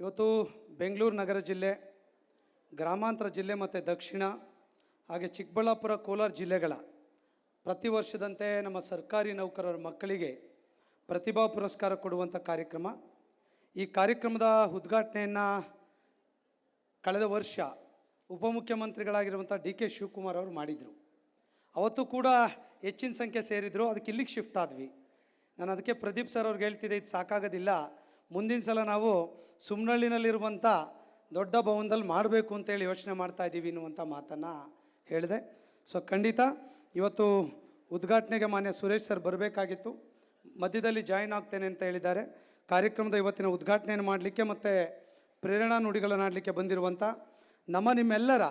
ಇವತ್ತು ಬೆಂಗಳೂರು ನಗರ ಜಿಲ್ಲೆ, ಗ್ರಾಮಾಂತರ ಜಿಲ್ಲೆ ಮತ್ತು ದಕ್ಷಿಣ, ಹಾಗೆ ಚಿಕ್ಕಬಳ್ಳಾಪುರ, ಕೋಲಾರ ಜಿಲ್ಲೆಗಳ ಪ್ರತಿ ವರ್ಷದಂತೆ ನಮ್ಮ ಸರ್ಕಾರಿ ನೌಕರರ ಮಕ್ಕಳಿಗೆ ಪ್ರತಿಭಾ ಪುರಸ್ಕಾರ ಕೊಡುವಂಥ ಕಾರ್ಯಕ್ರಮ. ಈ ಕಾರ್ಯಕ್ರಮದ ಉದ್ಘಾಟನೆಯನ್ನು ಕಳೆದ ವರ್ಷ ಉಪಮುಖ್ಯಮಂತ್ರಿಗಳಾಗಿರುವಂಥ ಡಿ ಕೆ ಶಿವಕುಮಾರ್ ಅವರು ಮಾಡಿದರು. ಅವತ್ತು ಕೂಡ ಹೆಚ್ಚಿನ ಸಂಖ್ಯೆ ಸೇರಿದ್ರು. ಅದಕ್ಕೆ ಇಲ್ಲಿಗೆ ಶಿಫ್ಟ್ ಆದ್ವಿ. ನಾನು ಅದಕ್ಕೆ ಪ್ರದೀಪ್ ಸರ್ ಅವ್ರಿಗೆ ಹೇಳ್ತಿದ್ದೆ, ಇದು ಸಾಕಾಗೋದಿಲ್ಲ. ಮುಂದಿನ ಸಲ ನಾವು ಸುಮ್ನಳ್ಳಿನಲ್ಲಿರುವಂಥ ದೊಡ್ಡ ಭವನದಲ್ಲಿ ಮಾಡಬೇಕು ಅಂತೇಳಿ ಯೋಚನೆ ಮಾಡ್ತಾ ಇದ್ದೀವಿ ಅನ್ನುವಂಥ ಮಾತನ್ನು ಹೇಳಿದೆ. ಸೊ ಖಂಡಿತ ಇವತ್ತು ಉದ್ಘಾಟನೆಗೆ ಮಾನ್ಯ ಸುರೇಶ್ ಸರ್ ಬರಬೇಕಾಗಿತ್ತು. ಮಧ್ಯದಲ್ಲಿ ಜಾಯಿನ್ ಆಗ್ತೇನೆ ಅಂತ ಹೇಳಿದ್ದಾರೆ. ಕಾರ್ಯಕ್ರಮದ ಇವತ್ತಿನ ಉದ್ಘಾಟನೆಯನ್ನು ಮಾಡಲಿಕ್ಕೆ ಮತ್ತು ಪ್ರೇರಣಾ ನುಡಿಗಳನ್ನು ಆಡಲಿಕ್ಕೆ ಬಂದಿರುವಂಥ ನಮ್ಮ ನಿಮ್ಮೆಲ್ಲರ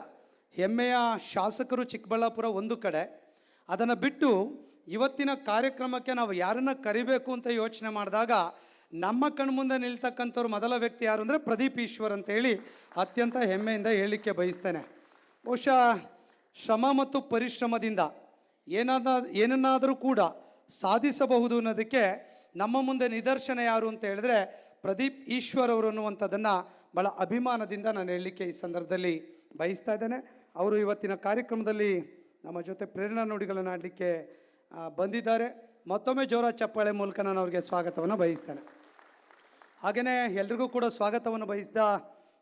ಹೆಮ್ಮೆಯ ಶಾಸಕರು ಚಿಕ್ಕಬಳ್ಳಾಪುರ ಒಂದು ಕಡೆ ಅದನ್ನು ಬಿಟ್ಟು ಇವತ್ತಿನ ಕಾರ್ಯಕ್ರಮಕ್ಕೆ ನಾವು ಯಾರನ್ನ ಕರಿಬೇಕು ಅಂತ ಯೋಚನೆ ಮಾಡಿದಾಗ ನಮ್ಮ ಕಣ್ಮುಂದೆ ನಿಲ್ತಕ್ಕಂಥವ್ರು ಮೊದಲ ವ್ಯಕ್ತಿ ಯಾರು ಅಂದರೆ ಪ್ರದೀಪ್ ಈಶ್ವರ್ ಅಂತ ಹೇಳಿ ಅತ್ಯಂತ ಹೆಮ್ಮೆಯಿಂದ ಹೇಳಲಿಕ್ಕೆ ಬಯಸ್ತೇನೆ. ಬಹುಶಃ ಶ್ರಮ ಮತ್ತು ಪರಿಶ್ರಮದಿಂದ ಏನಾದ, ಏನನ್ನಾದರೂ ಕೂಡ ಸಾಧಿಸಬಹುದು ಅನ್ನೋದಕ್ಕೆ ನಮ್ಮ ಮುಂದೆ ನಿದರ್ಶನ ಯಾರು ಅಂತ ಹೇಳಿದ್ರೆ ಪ್ರದೀಪ್ ಈಶ್ವರ್ ಅವರು ಅನ್ನುವಂಥದ್ದನ್ನು ಭಾಳ ಅಭಿಮಾನದಿಂದ ನಾನು ಹೇಳಲಿಕ್ಕೆ ಈ ಸಂದರ್ಭದಲ್ಲಿ ಬಯಸ್ತಾ ಇದ್ದೇನೆ. ಅವರು ಇವತ್ತಿನ ಕಾರ್ಯಕ್ರಮದಲ್ಲಿ ನಮ್ಮ ಜೊತೆ ಪ್ರೇರಣಾ ನುಡಿಗಳನ್ನು ಆಡಲಿಕ್ಕೆ ಬಂದಿದ್ದಾರೆ. ಮತ್ತೊಮ್ಮೆ ಜೋರ ಚಪ್ಪಾಳೆ ಮೂಲಕ ನಾನು ಅವ್ರಿಗೆ ಸ್ವಾಗತವನ್ನು ಬಯಸ್ತೇನೆ. ಹಾಗೆಯೇ ಎಲ್ರಿಗೂ ಕೂಡ ಸ್ವಾಗತವನ್ನು ಬಯಸಿದ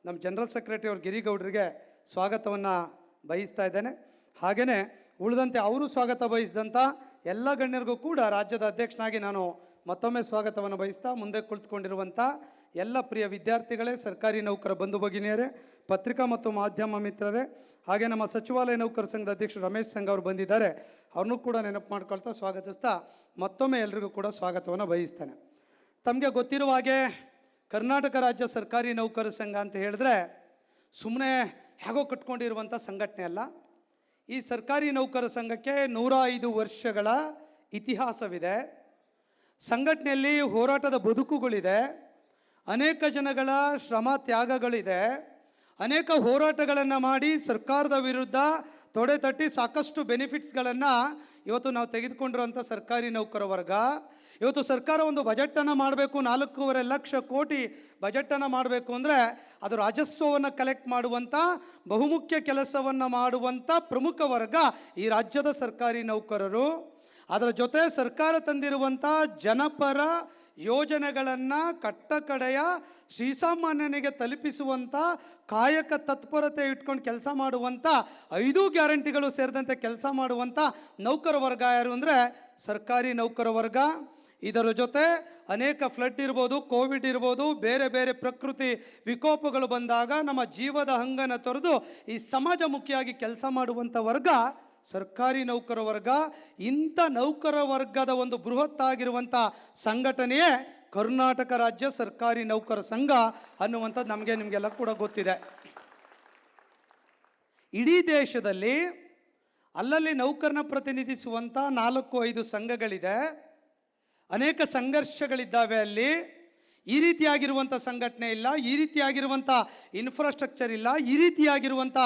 ನಮ್ಮ ಜನರಲ್ ಸೆಕ್ರೆಟರಿ ಅವ್ರ ಗಿರಿಗೌಡರಿಗೆ ಸ್ವಾಗತವನ್ನು ಬಯಸ್ತಾ ಇದ್ದೇನೆ. ಹಾಗೆಯೇ ಉಳಿದಂತೆ ಅವರು ಸ್ವಾಗತ ಬಯಸಿದಂಥ ಎಲ್ಲ ಗಣ್ಯರಿಗೂ ಕೂಡ ರಾಜ್ಯದ ಅಧ್ಯಕ್ಷನಾಗಿ ನಾನು ಮತ್ತೊಮ್ಮೆ ಸ್ವಾಗತವನ್ನು ಬಯಸ್ತಾ ಮುಂದೆ ಕುಳಿತುಕೊಂಡಿರುವಂಥ ಎಲ್ಲ ಪ್ರಿಯ ವಿದ್ಯಾರ್ಥಿಗಳೇ, ಸರ್ಕಾರಿ ನೌಕರ ಬಂಧು ಭಗಿನಿಯರೇ, ಪತ್ರಿಕಾ ಮತ್ತು ಮಾಧ್ಯಮ ಮಿತ್ರರೇ, ಹಾಗೆ ನಮ್ಮ ಸಚಿವಾಲಯ ನೌಕರ ಸಂಘದ ಅಧ್ಯಕ್ಷ ರಮೇಶ್ ಸಂಘ ಅವರು ಬಂದಿದ್ದಾರೆ. ಅವ್ರನ್ನೂ ಕೂಡ ನೆನಪು ಮಾಡ್ಕೊಳ್ತಾ ಸ್ವಾಗತಿಸ್ತಾ ಮತ್ತೊಮ್ಮೆ ಎಲ್ರಿಗೂ ಕೂಡ ಸ್ವಾಗತವನ್ನು ಬಯಸ್ತೇನೆ. ತಮಗೆ ಗೊತ್ತಿರುವ ಹಾಗೆ ಕರ್ನಾಟಕ ರಾಜ್ಯ ಸರ್ಕಾರಿ ನೌಕರ ಸಂಘ ಅಂತ ಹೇಳಿದ್ರೆ ಸುಮ್ಮನೆ ಹೇಗೋ ಕಟ್ಕೊಂಡಿರುವಂಥ ಸಂಘಟನೆ ಅಲ್ಲ. ಈ ಸರ್ಕಾರಿ ನೌಕರ ಸಂಘಕ್ಕೆ ನೂರ ಐದು ವರ್ಷಗಳ ಇತಿಹಾಸವಿದೆ. ಸಂಘಟನೆಯಲ್ಲಿ ಹೋರಾಟದ ಬದುಕುಗಳಿದೆ. ಅನೇಕ ಜನಗಳ ಶ್ರಮ ತ್ಯಾಗಗಳಿದೆ. ಅನೇಕ ಹೋರಾಟಗಳನ್ನು ಮಾಡಿ ಸರ್ಕಾರದ ವಿರುದ್ಧ ತೊಡೆ ತಟ್ಟಿ ಸಾಕಷ್ಟು ಬೆನಿಫಿಟ್ಸ್ಗಳನ್ನು ಇವತ್ತು ನಾವು ತೆಗೆದುಕೊಂಡಿರುವಂಥ ಸರ್ಕಾರಿ ನೌಕರ ವರ್ಗ. ಇವತ್ತು ಸರ್ಕಾರ ಒಂದು ಬಜೆಟನ್ನು ಮಾಡಬೇಕು, ನಾಲ್ಕೂವರೆ ಲಕ್ಷ ಕೋಟಿ ಬಜೆಟನ್ನು ಮಾಡಬೇಕು ಅಂದರೆ ಅದು ರಾಜಸ್ವವನ್ನು ಕಲೆಕ್ಟ್ ಮಾಡುವಂಥ ಬಹುಮುಖ್ಯ ಕೆಲಸವನ್ನು ಮಾಡುವಂಥ ಪ್ರಮುಖ ವರ್ಗ ಈ ರಾಜ್ಯದ ಸರ್ಕಾರಿ ನೌಕರರು. ಅದರ ಜೊತೆ ಸರ್ಕಾರ ತಂದಿರುವಂಥ ಜನಪರ ಯೋಜನೆಗಳನ್ನು ಕಟ್ಟಕಡೆಯ ಶ್ರೀಸಾಮಾನ್ಯನಿಗೆ ತಲುಪಿಸುವಂಥ ಕಾಯಕ ತತ್ಪರತೆ ಇಟ್ಕೊಂಡು ಕೆಲಸ ಮಾಡುವಂಥ ಐದು ಗ್ಯಾರಂಟಿಗಳು ಸೇರಿದಂತೆ ಕೆಲಸ ಮಾಡುವಂಥ ನೌಕರ ವರ್ಗ ಯಾರು ಅಂದರೆ ಸರ್ಕಾರಿ ನೌಕರ ವರ್ಗ. ಇದರ ಜೊತೆ ಅನೇಕ ಫ್ಲಡ್ ಇರ್ಬೋದು ಕೋವಿಡ್ ಇರ್ಬೋದು, ಬೇರೆ ಬೇರೆ ಪ್ರಕೃತಿ ವಿಕೋಪಗಳು ಬಂದಾಗ ನಮ್ಮ ಜೀವದ ಹಂಗನ ತೊರೆದು ಈ ಸಮಾಜಮುಖಿಯಾಗಿ ಕೆಲಸ ಮಾಡುವಂಥ ವರ್ಗ ಸರ್ಕಾರಿ ನೌಕರ ವರ್ಗ, ಇಂಥ ನೌಕರ ವರ್ಗದ ಒಂದು ಬೃಹತ್ ಆಗಿರುವಂಥ ಸಂಘಟನೆಯೇ ಕರ್ನಾಟಕ ರಾಜ್ಯ ಸರ್ಕಾರಿ ನೌಕರ ಸಂಘ ಅನ್ನುವಂಥದ್ದು ನಮಗೆ ನಿಮಗೆಲ್ಲ ಕೂಡ ಗೊತ್ತಿದೆ. ಇಡೀ ದೇಶದಲ್ಲಿ ಅಲ್ಲಲ್ಲಿ ನೌಕರನ ಪ್ರತಿನಿಧಿಸುವಂಥ ನಾಲ್ಕು ಐದು ಸಂಘಗಳಿದೆ. ಅನೇಕ ಸಂಘರ್ಷಗಳಿದ್ದಾವೆ ಅಲ್ಲಿ. ಈ ರೀತಿಯಾಗಿರುವಂಥ ಸಂಘಟನೆ ಇಲ್ಲ, ಈ ರೀತಿಯಾಗಿರುವಂಥ ಇನ್ಫ್ರಾಸ್ಟ್ರಕ್ಚರ್ ಇಲ್ಲ, ಈ ರೀತಿಯಾಗಿರುವಂಥ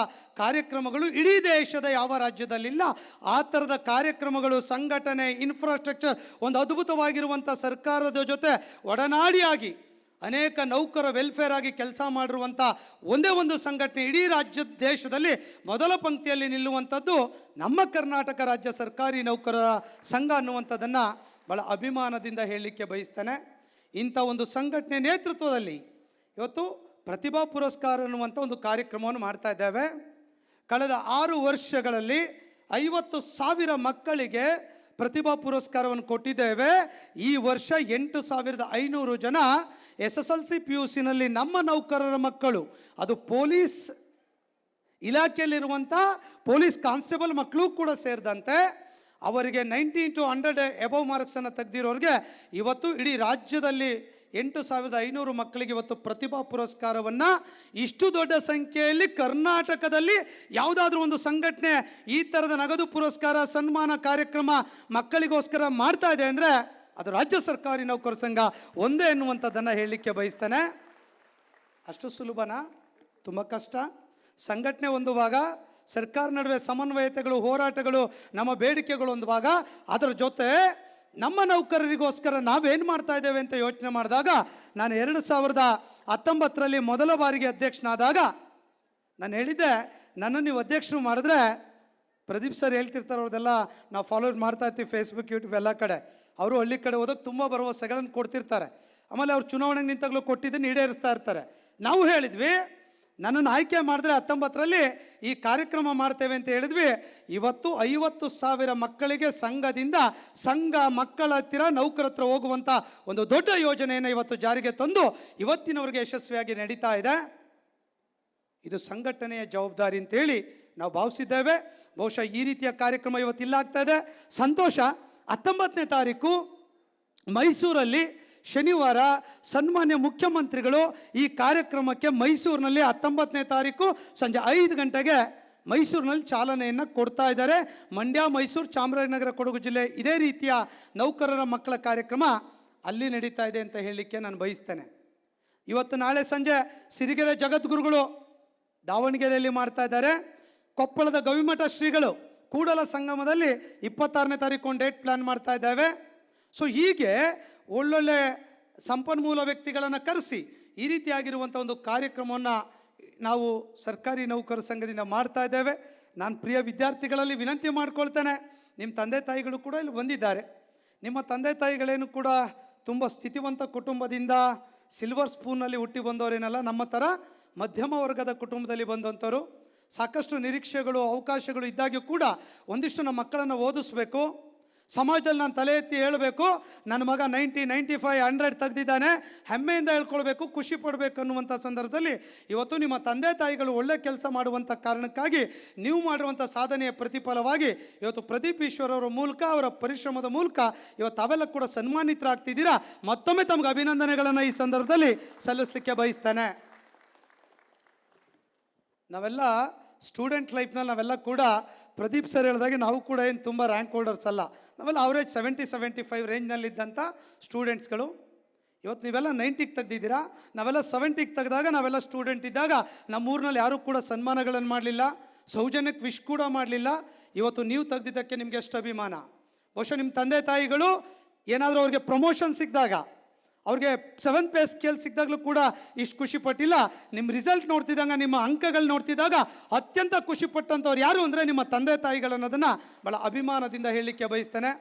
ಕಾರ್ಯಕ್ರಮಗಳು ಇಡೀ ದೇಶದ ಯಾವ ರಾಜ್ಯದಲ್ಲಿಲ್ಲ. ಆ ಥರದ ಕಾರ್ಯಕ್ರಮಗಳು, ಸಂಘಟನೆ ಇನ್ಫ್ರಾಸ್ಟ್ರಕ್ಚರ್ ಒಂದು ಅದ್ಭುತವಾಗಿರುವಂಥ ಸರ್ಕಾರದ ಜೊತೆ ಒಡನಾಡಿಯಾಗಿ ಅನೇಕ ನೌಕರ ವೆಲ್ಫೇರ್ ಆಗಿ ಕೆಲಸ ಮಾಡಿರುವಂಥ ಒಂದೇ ಒಂದು ಸಂಘಟನೆ ಇಡೀ ರಾಜ್ಯ ದೇಶದಲ್ಲಿ ಮೊದಲ ಪಂಕ್ತಿಯಲ್ಲಿ ನಿಲ್ಲುವಂಥದ್ದು ನಮ್ಮ ಕರ್ನಾಟಕ ರಾಜ್ಯ ಸರ್ಕಾರಿ ನೌಕರರ ಸಂಘ ಅನ್ನುವಂಥದ್ದನ್ನು ಭಾಳ ಅಭಿಮಾನದಿಂದ ಹೇಳಲಿಕ್ಕೆ ಬಯಸ್ತಾನೆ. ಇಂಥ ಒಂದು ಸಂಘಟನೆ ನೇತೃತ್ವದಲ್ಲಿ ಇವತ್ತು ಪ್ರತಿಭಾ ಪುರಸ್ಕಾರ ಅನ್ನುವಂಥ ಒಂದು ಕಾರ್ಯಕ್ರಮವನ್ನು ಮಾಡ್ತಾ ಇದ್ದೇವೆ. ಕಳೆದ ಆರು ವರ್ಷಗಳಲ್ಲಿ ಐವತ್ತು ಸಾವಿರ ಮಕ್ಕಳಿಗೆ ಪ್ರತಿಭಾ ಪುರಸ್ಕಾರವನ್ನು ಕೊಟ್ಟಿದ್ದೇವೆ. ಈ ವರ್ಷ ಎಂಟು ಸಾವಿರದ ಐನೂರು ಜನ S S L C P U ಸಿನಲ್ಲಿ ನಮ್ಮ ನೌಕರರ ಮಕ್ಕಳು, ಅದು ಪೊಲೀಸ್ ಇಲಾಖೆಯಲ್ಲಿರುವಂಥ ಪೊಲೀಸ್ ಕಾನ್ಸ್ಟೇಬಲ್ ಮಕ್ಕಳು ಕೂಡ ಸೇರಿದಂತೆ ಅವರಿಗೆ ನೈಂಟಿ ಟು ಹಂಡ್ರೆಡ್ ಎಬವ್ ಮಾರ್ಕ್ಸನ್ನು ತೆಗೆದಿರೋರಿಗೆ ಇವತ್ತು ಇಡೀ ರಾಜ್ಯದಲ್ಲಿ ಎಂಟು ಸಾವಿರದ ಐನೂರು ಮಕ್ಕಳಿಗೆ ಇವತ್ತು ಪ್ರತಿಭಾ ಪುರಸ್ಕಾರವನ್ನು ಇಷ್ಟು ದೊಡ್ಡ ಸಂಖ್ಯೆಯಲ್ಲಿ ಕರ್ನಾಟಕದಲ್ಲಿ ಯಾವುದಾದ್ರೂ ಒಂದು ಸಂಘಟನೆ ಈ ಥರದ ನಗದು ಪುರಸ್ಕಾರ, ಸನ್ಮಾನ ಕಾರ್ಯಕ್ರಮ ಮಕ್ಕಳಿಗೋಸ್ಕರ ಮಾಡ್ತಾ ಇದೆ ಅಂದರೆ ಅದು ರಾಜ್ಯ ಸರ್ಕಾರಿ ನೌಕರ ಸಂಘ ಒಂದೇ ಎನ್ನುವಂಥದ್ದನ್ನು ಹೇಳಲಿಕ್ಕೆ ಬಯಸ್ತಾನೆ. ಅಷ್ಟು ಸುಲಭನಾ? ತುಂಬ ಕಷ್ಟ. ಸಂಘಟನೆ ಒಂದು ಭಾಗ ಸರ್ಕಾರ ನಡುವೆ ಸಮನ್ವಯತೆಗಳು, ಹೋರಾಟಗಳು, ನಮ್ಮ ಬೇಡಿಕೆಗಳು ಒಂದು ಭಾಗ. ಅದರ ಜೊತೆ ನಮ್ಮ ನೌಕರರಿಗೋಸ್ಕರ ನಾವೇನು ಮಾಡ್ತಾ ಇದ್ದೇವೆ ಅಂತ ಯೋಚನೆ ಮಾಡಿದಾಗ, ನಾನು ಎರಡು ಸಾವಿರದ ಹತ್ತೊಂಬತ್ತರಲ್ಲಿ ಮೊದಲ ಬಾರಿಗೆ ಅಧ್ಯಕ್ಷನಾದಾಗ, ನಾನು ಹೇಳಿದ್ದೆ, ನನ್ನನ್ನು ನೀವು ಅಧ್ಯಕ್ಷರು ಮಾಡಿದ್ರೆ, ಪ್ರದೀಪ್ ಸರ್ ಹೇಳ್ತಿರ್ತಾರೆ ಅವ್ರದೆಲ್ಲ ನಾವು ಫಾಲೋ ಮಾಡ್ತಾ ಇರ್ತೀವಿ ಫೇಸ್ಬುಕ್ ಯೂಟ್ಯೂಬ್ ಎಲ್ಲ ಕಡೆ. ಅವರು ಹಳ್ಳಿ ಕಡೆ ಹೋದಾಗ ತುಂಬ ಭರವಸೆಗಳನ್ನು ಕೊಡ್ತಿರ್ತಾರೆ. ಆಮೇಲೆ ಅವ್ರು ಚುನಾವಣೆಗೆ ನಿಂತಾಗಲೂ ಕೊಟ್ಟಿದ್ದನ್ನು ಈಡೇರಿಸ್ತಾ ಇರ್ತಾರೆ. ನಾವು ಹೇಳಿದ್ವಿ ನನ್ನನ್ನು ಆಯ್ಕೆ ಮಾಡಿದ್ರೆ ಹತ್ತೊಂಬತ್ತರಲ್ಲಿ ಈ ಕಾರ್ಯಕ್ರಮ ಮಾಡ್ತೇವೆ ಅಂತ ಹೇಳಿದ್ವಿ. ಇವತ್ತು ಐವತ್ತು ಸಾವಿರ ಮಕ್ಕಳಿಗೆ ಸಂಘದಿಂದ ಸಂಘ ಮಕ್ಕಳ ಹತ್ತಿರ ನೌಕರ ಹತ್ರ ಹೋಗುವಂಥ ಒಂದು ದೊಡ್ಡ ಯೋಜನೆಯನ್ನು ಇವತ್ತು ಜಾರಿಗೆ ತಂದು ಇವತ್ತಿನವರೆಗೆ ಯಶಸ್ವಿಯಾಗಿ ನಡೀತಾ ಇದೆ. ಇದು ಸಂಘಟನೆಯ ಜವಾಬ್ದಾರಿ ಅಂತೇಳಿ ನಾವು ಭಾವಿಸಿದ್ದೇವೆ. ಬಹುಶಃ ಈ ರೀತಿಯ ಕಾರ್ಯಕ್ರಮ ಇವತ್ತು ಆಗ್ತಾ ಇದೆ. ಸಂತೋಷ, ಹತ್ತೊಂಬತ್ತನೇ ತಾರೀಕು ಮೈಸೂರಲ್ಲಿ ಶನಿವಾರ ಸನ್ಮಾನ್ಯ ಮುಖ್ಯಮಂತ್ರಿಗಳು ಈ ಕಾರ್ಯಕ್ರಮಕ್ಕೆ ಮೈಸೂರಿನಲ್ಲಿ ಹತ್ತೊಂಬತ್ತನೇ ತಾರೀಕು ಸಂಜೆ ಐದು ಗಂಟೆಗೆ ಮೈಸೂರಿನಲ್ಲಿ ಚಾಲನೆಯನ್ನು ಕೊಡ್ತಾ ಇದ್ದಾರೆ. ಮಂಡ್ಯ, ಮೈಸೂರು, ಚಾಮರಾಜನಗರ, ಕೊಡಗು ಜಿಲ್ಲೆ ಇದೇ ರೀತಿಯ ನೌಕರರ ಮಕ್ಕಳ ಕಾರ್ಯಕ್ರಮ ಅಲ್ಲಿ ನಡೀತಾ ಇದೆ ಅಂತ ಹೇಳಲಿಕ್ಕೆ ನಾನು ಬಯಸ್ತೇನೆ. ಇವತ್ತು ನಾಳೆ ಸಂಜೆ ಸಿರಿಗೆರೆ ಜಗದ್ಗುರುಗಳು ದಾವಣಗೆರೆಯಲ್ಲಿ ಮಾಡ್ತಾ ಇದ್ದಾರೆ. ಕೊಪ್ಪಳದ ಗವಿಮಠ ಶ್ರೀಗಳು ಕೂಡಲ ಸಂಗಮದಲ್ಲಿ ಇಪ್ಪತ್ತಾರನೇ ತಾರೀಕು ಒಂದು ಡೇಟ್ ಪ್ಲ್ಯಾನ್ ಮಾಡ್ತಾ ಇದ್ದಾವೆ. ಸೊ ಹೀಗೆ ಒಳ್ಳೊಳ್ಳೆ ಸಂಪನ್ಮೂಲ ವ್ಯಕ್ತಿಗಳನ್ನು ಕರೆಸಿ ಈ ರೀತಿಯಾಗಿರುವಂಥ ಒಂದು ಕಾರ್ಯಕ್ರಮವನ್ನು ನಾವು ಸರ್ಕಾರಿ ನೌಕರ ಸಂಘದಿಂದ ಮಾಡ್ತಾ ಇದ್ದೇವೆ. ನಾನು ಪ್ರಿಯ ವಿದ್ಯಾರ್ಥಿಗಳಲ್ಲಿ ವಿನಂತಿ ಮಾಡ್ಕೊಳ್ತೇನೆ. ನಿಮ್ಮ ತಂದೆ ತಾಯಿಗಳು ಕೂಡ ಇಲ್ಲಿ ಬಂದಿದ್ದಾರೆ. ನಿಮ್ಮ ತಂದೆ ತಾಯಿಗಳೇನು ಕೂಡ ತುಂಬ ಸ್ಥಿತಿವಂತ ಕುಟುಂಬದಿಂದ ಸಿಲ್ವರ್ ಸ್ಪೂನಲ್ಲಿ ಹುಟ್ಟಿ ಬಂದವರೇನಲ್ಲ, ನಮ್ಮ ಥರ ಮಧ್ಯಮ ವರ್ಗದ ಕುಟುಂಬದಲ್ಲಿ ಬಂದಂಥವರು. ಸಾಕಷ್ಟು ನಿರೀಕ್ಷೆಗಳು, ಅವಕಾಶಗಳು ಇದ್ದಾಗ್ಯೂ ಕೂಡ ಒಂದಿಷ್ಟು ನಮ್ಮ ಮಕ್ಕಳನ್ನು ಓದಿಸ್ಬೇಕು. ಸಮಾಜದಲ್ಲಿ ನಾನು ತಲೆ ಎತ್ತಿ ಹೇಳಬೇಕು, ನನ್ನ ಮಗ ನೈಂಟಿ ನೈಂಟಿ ಫೈವ್, ಹಂಡ್ರೆಡ್ ತೆಗೆದಿದ್ದಾನೆ, ಹೆಮ್ಮೆಯಿಂದ ಹೇಳ್ಕೊಳ್ಬೇಕು, ಖುಷಿ ಪಡಬೇಕು ಅನ್ನುವಂಥ ಸಂದರ್ಭದಲ್ಲಿ ಇವತ್ತು ನಿಮ್ಮ ತಂದೆ ತಾಯಿಗಳು ಒಳ್ಳೆ ಕೆಲಸ ಮಾಡುವಂಥ ಕಾರಣಕ್ಕಾಗಿ ನೀವು ಮಾಡಿರುವಂಥ ಸಾಧನೆಯ ಪ್ರತಿಫಲವಾಗಿ ಇವತ್ತು ಪ್ರದೀಪ್ ಈಶ್ವರ್ ಅವರ ಮೂಲಕ, ಅವರ ಪರಿಶ್ರಮದ ಮೂಲಕ ಇವತ್ತು ಅವೆಲ್ಲ ಕೂಡ ಸನ್ಮಾನಿತರಾಗ್ತಿದ್ದೀರಾ? ಮತ್ತೊಮ್ಮೆ ತಮಗೆ ಅಭಿನಂದನೆಗಳನ್ನು ಈ ಸಂದರ್ಭದಲ್ಲಿ ಸಲ್ಲಿಸಲಿಕ್ಕೆ ಬಯಸ್ತಾನೆ. ನಾವೆಲ್ಲ ಸ್ಟೂಡೆಂಟ್ ಲೈಫ್ನಲ್ಲಿ ನಾವೆಲ್ಲ ಕೂಡ ಪ್ರದೀಪ್ ಸರ್ ಹೇಳಿದಾಗೆ ನಾವು ಕೂಡ ಏನು ತುಂಬ ರ್ಯಾಂಕ್ ಹೋಲ್ಡರ್ಸ್ ಅಲ್ಲ. ನಾವೆಲ್ಲ ಅವರೇಜ್ ಸೆವೆಂಟಿ ಸೆವೆಂಟಿ ಫೈವ್ ರೇಂಜ್ನಲ್ಲಿದ್ದಂಥ ಸ್ಟೂಡೆಂಟ್ಸ್ಗಳು ಇವತ್ತು ನೀವೆಲ್ಲ ನೈಂಟಿಗೆ ತೆಗ್ದಿದ್ದೀರಾ? ನಾವೆಲ್ಲ ಸೆವೆಂಟಿಗೆ ತೆಗೆದಾಗ ನಾವೆಲ್ಲ ಸ್ಟೂಡೆಂಟ್ ಇದ್ದಾಗ ನಮ್ಮೂರಿನಲ್ಲಿ ಯಾರೂ ಕೂಡ ಸನ್ಮಾನಗಳನ್ನು ಮಾಡಲಿಲ್ಲ. ಸೌಜನ್ಯಕ್ಕೆ ವಿಶ್ ಕೂಡ ಮಾಡಲಿಲ್ಲ. ಇವತ್ತು ನೀವು ತೆಗ್ದಿದ್ದಕ್ಕೆ ನಿಮಗೆ ಎಷ್ಟು ಅಭಿಮಾನ? ಬಹುಶಃ ನಿಮ್ಮ ತಂದೆ ತಾಯಿಗಳು ಏನಾದರೂ ಅವ್ರಿಗೆ ಪ್ರಮೋಷನ್ ಸಿಕ್ಕಿದಾಗ ಅವ್ರಿಗೆ ಸೆವೆಂತ್ ಪ್ಲೇಸ್ ಸ್ಕೇಲ್ ಸಿಕ್ಕಿದಾಗಲೂ ಕೂಡ ಇಷ್ಟು ಖುಷಿ ಪಟ್ಟಿಲ್ಲ. ನಿಮ್ಮ ರಿಸಲ್ಟ್ ನೋಡ್ತಿದ್ದಂಗೆ, ನಿಮ್ಮ ಅಂಕಗಳು ನೋಡ್ತಿದ್ದಾಗ ಅತ್ಯಂತ ಖುಷಿ ಪಟ್ಟಂಥವ್ರು ಯಾರು ಅಂದರೆ ನಿಮ್ಮ ತಂದೆ ತಾಯಿಗಳನ್ನೋದನ್ನು ಭಾಳ ಅಭಿಮಾನದಿಂದ ಹೇಳಲಿಕ್ಕೆ ಬಯಸ್ತೇನೆ.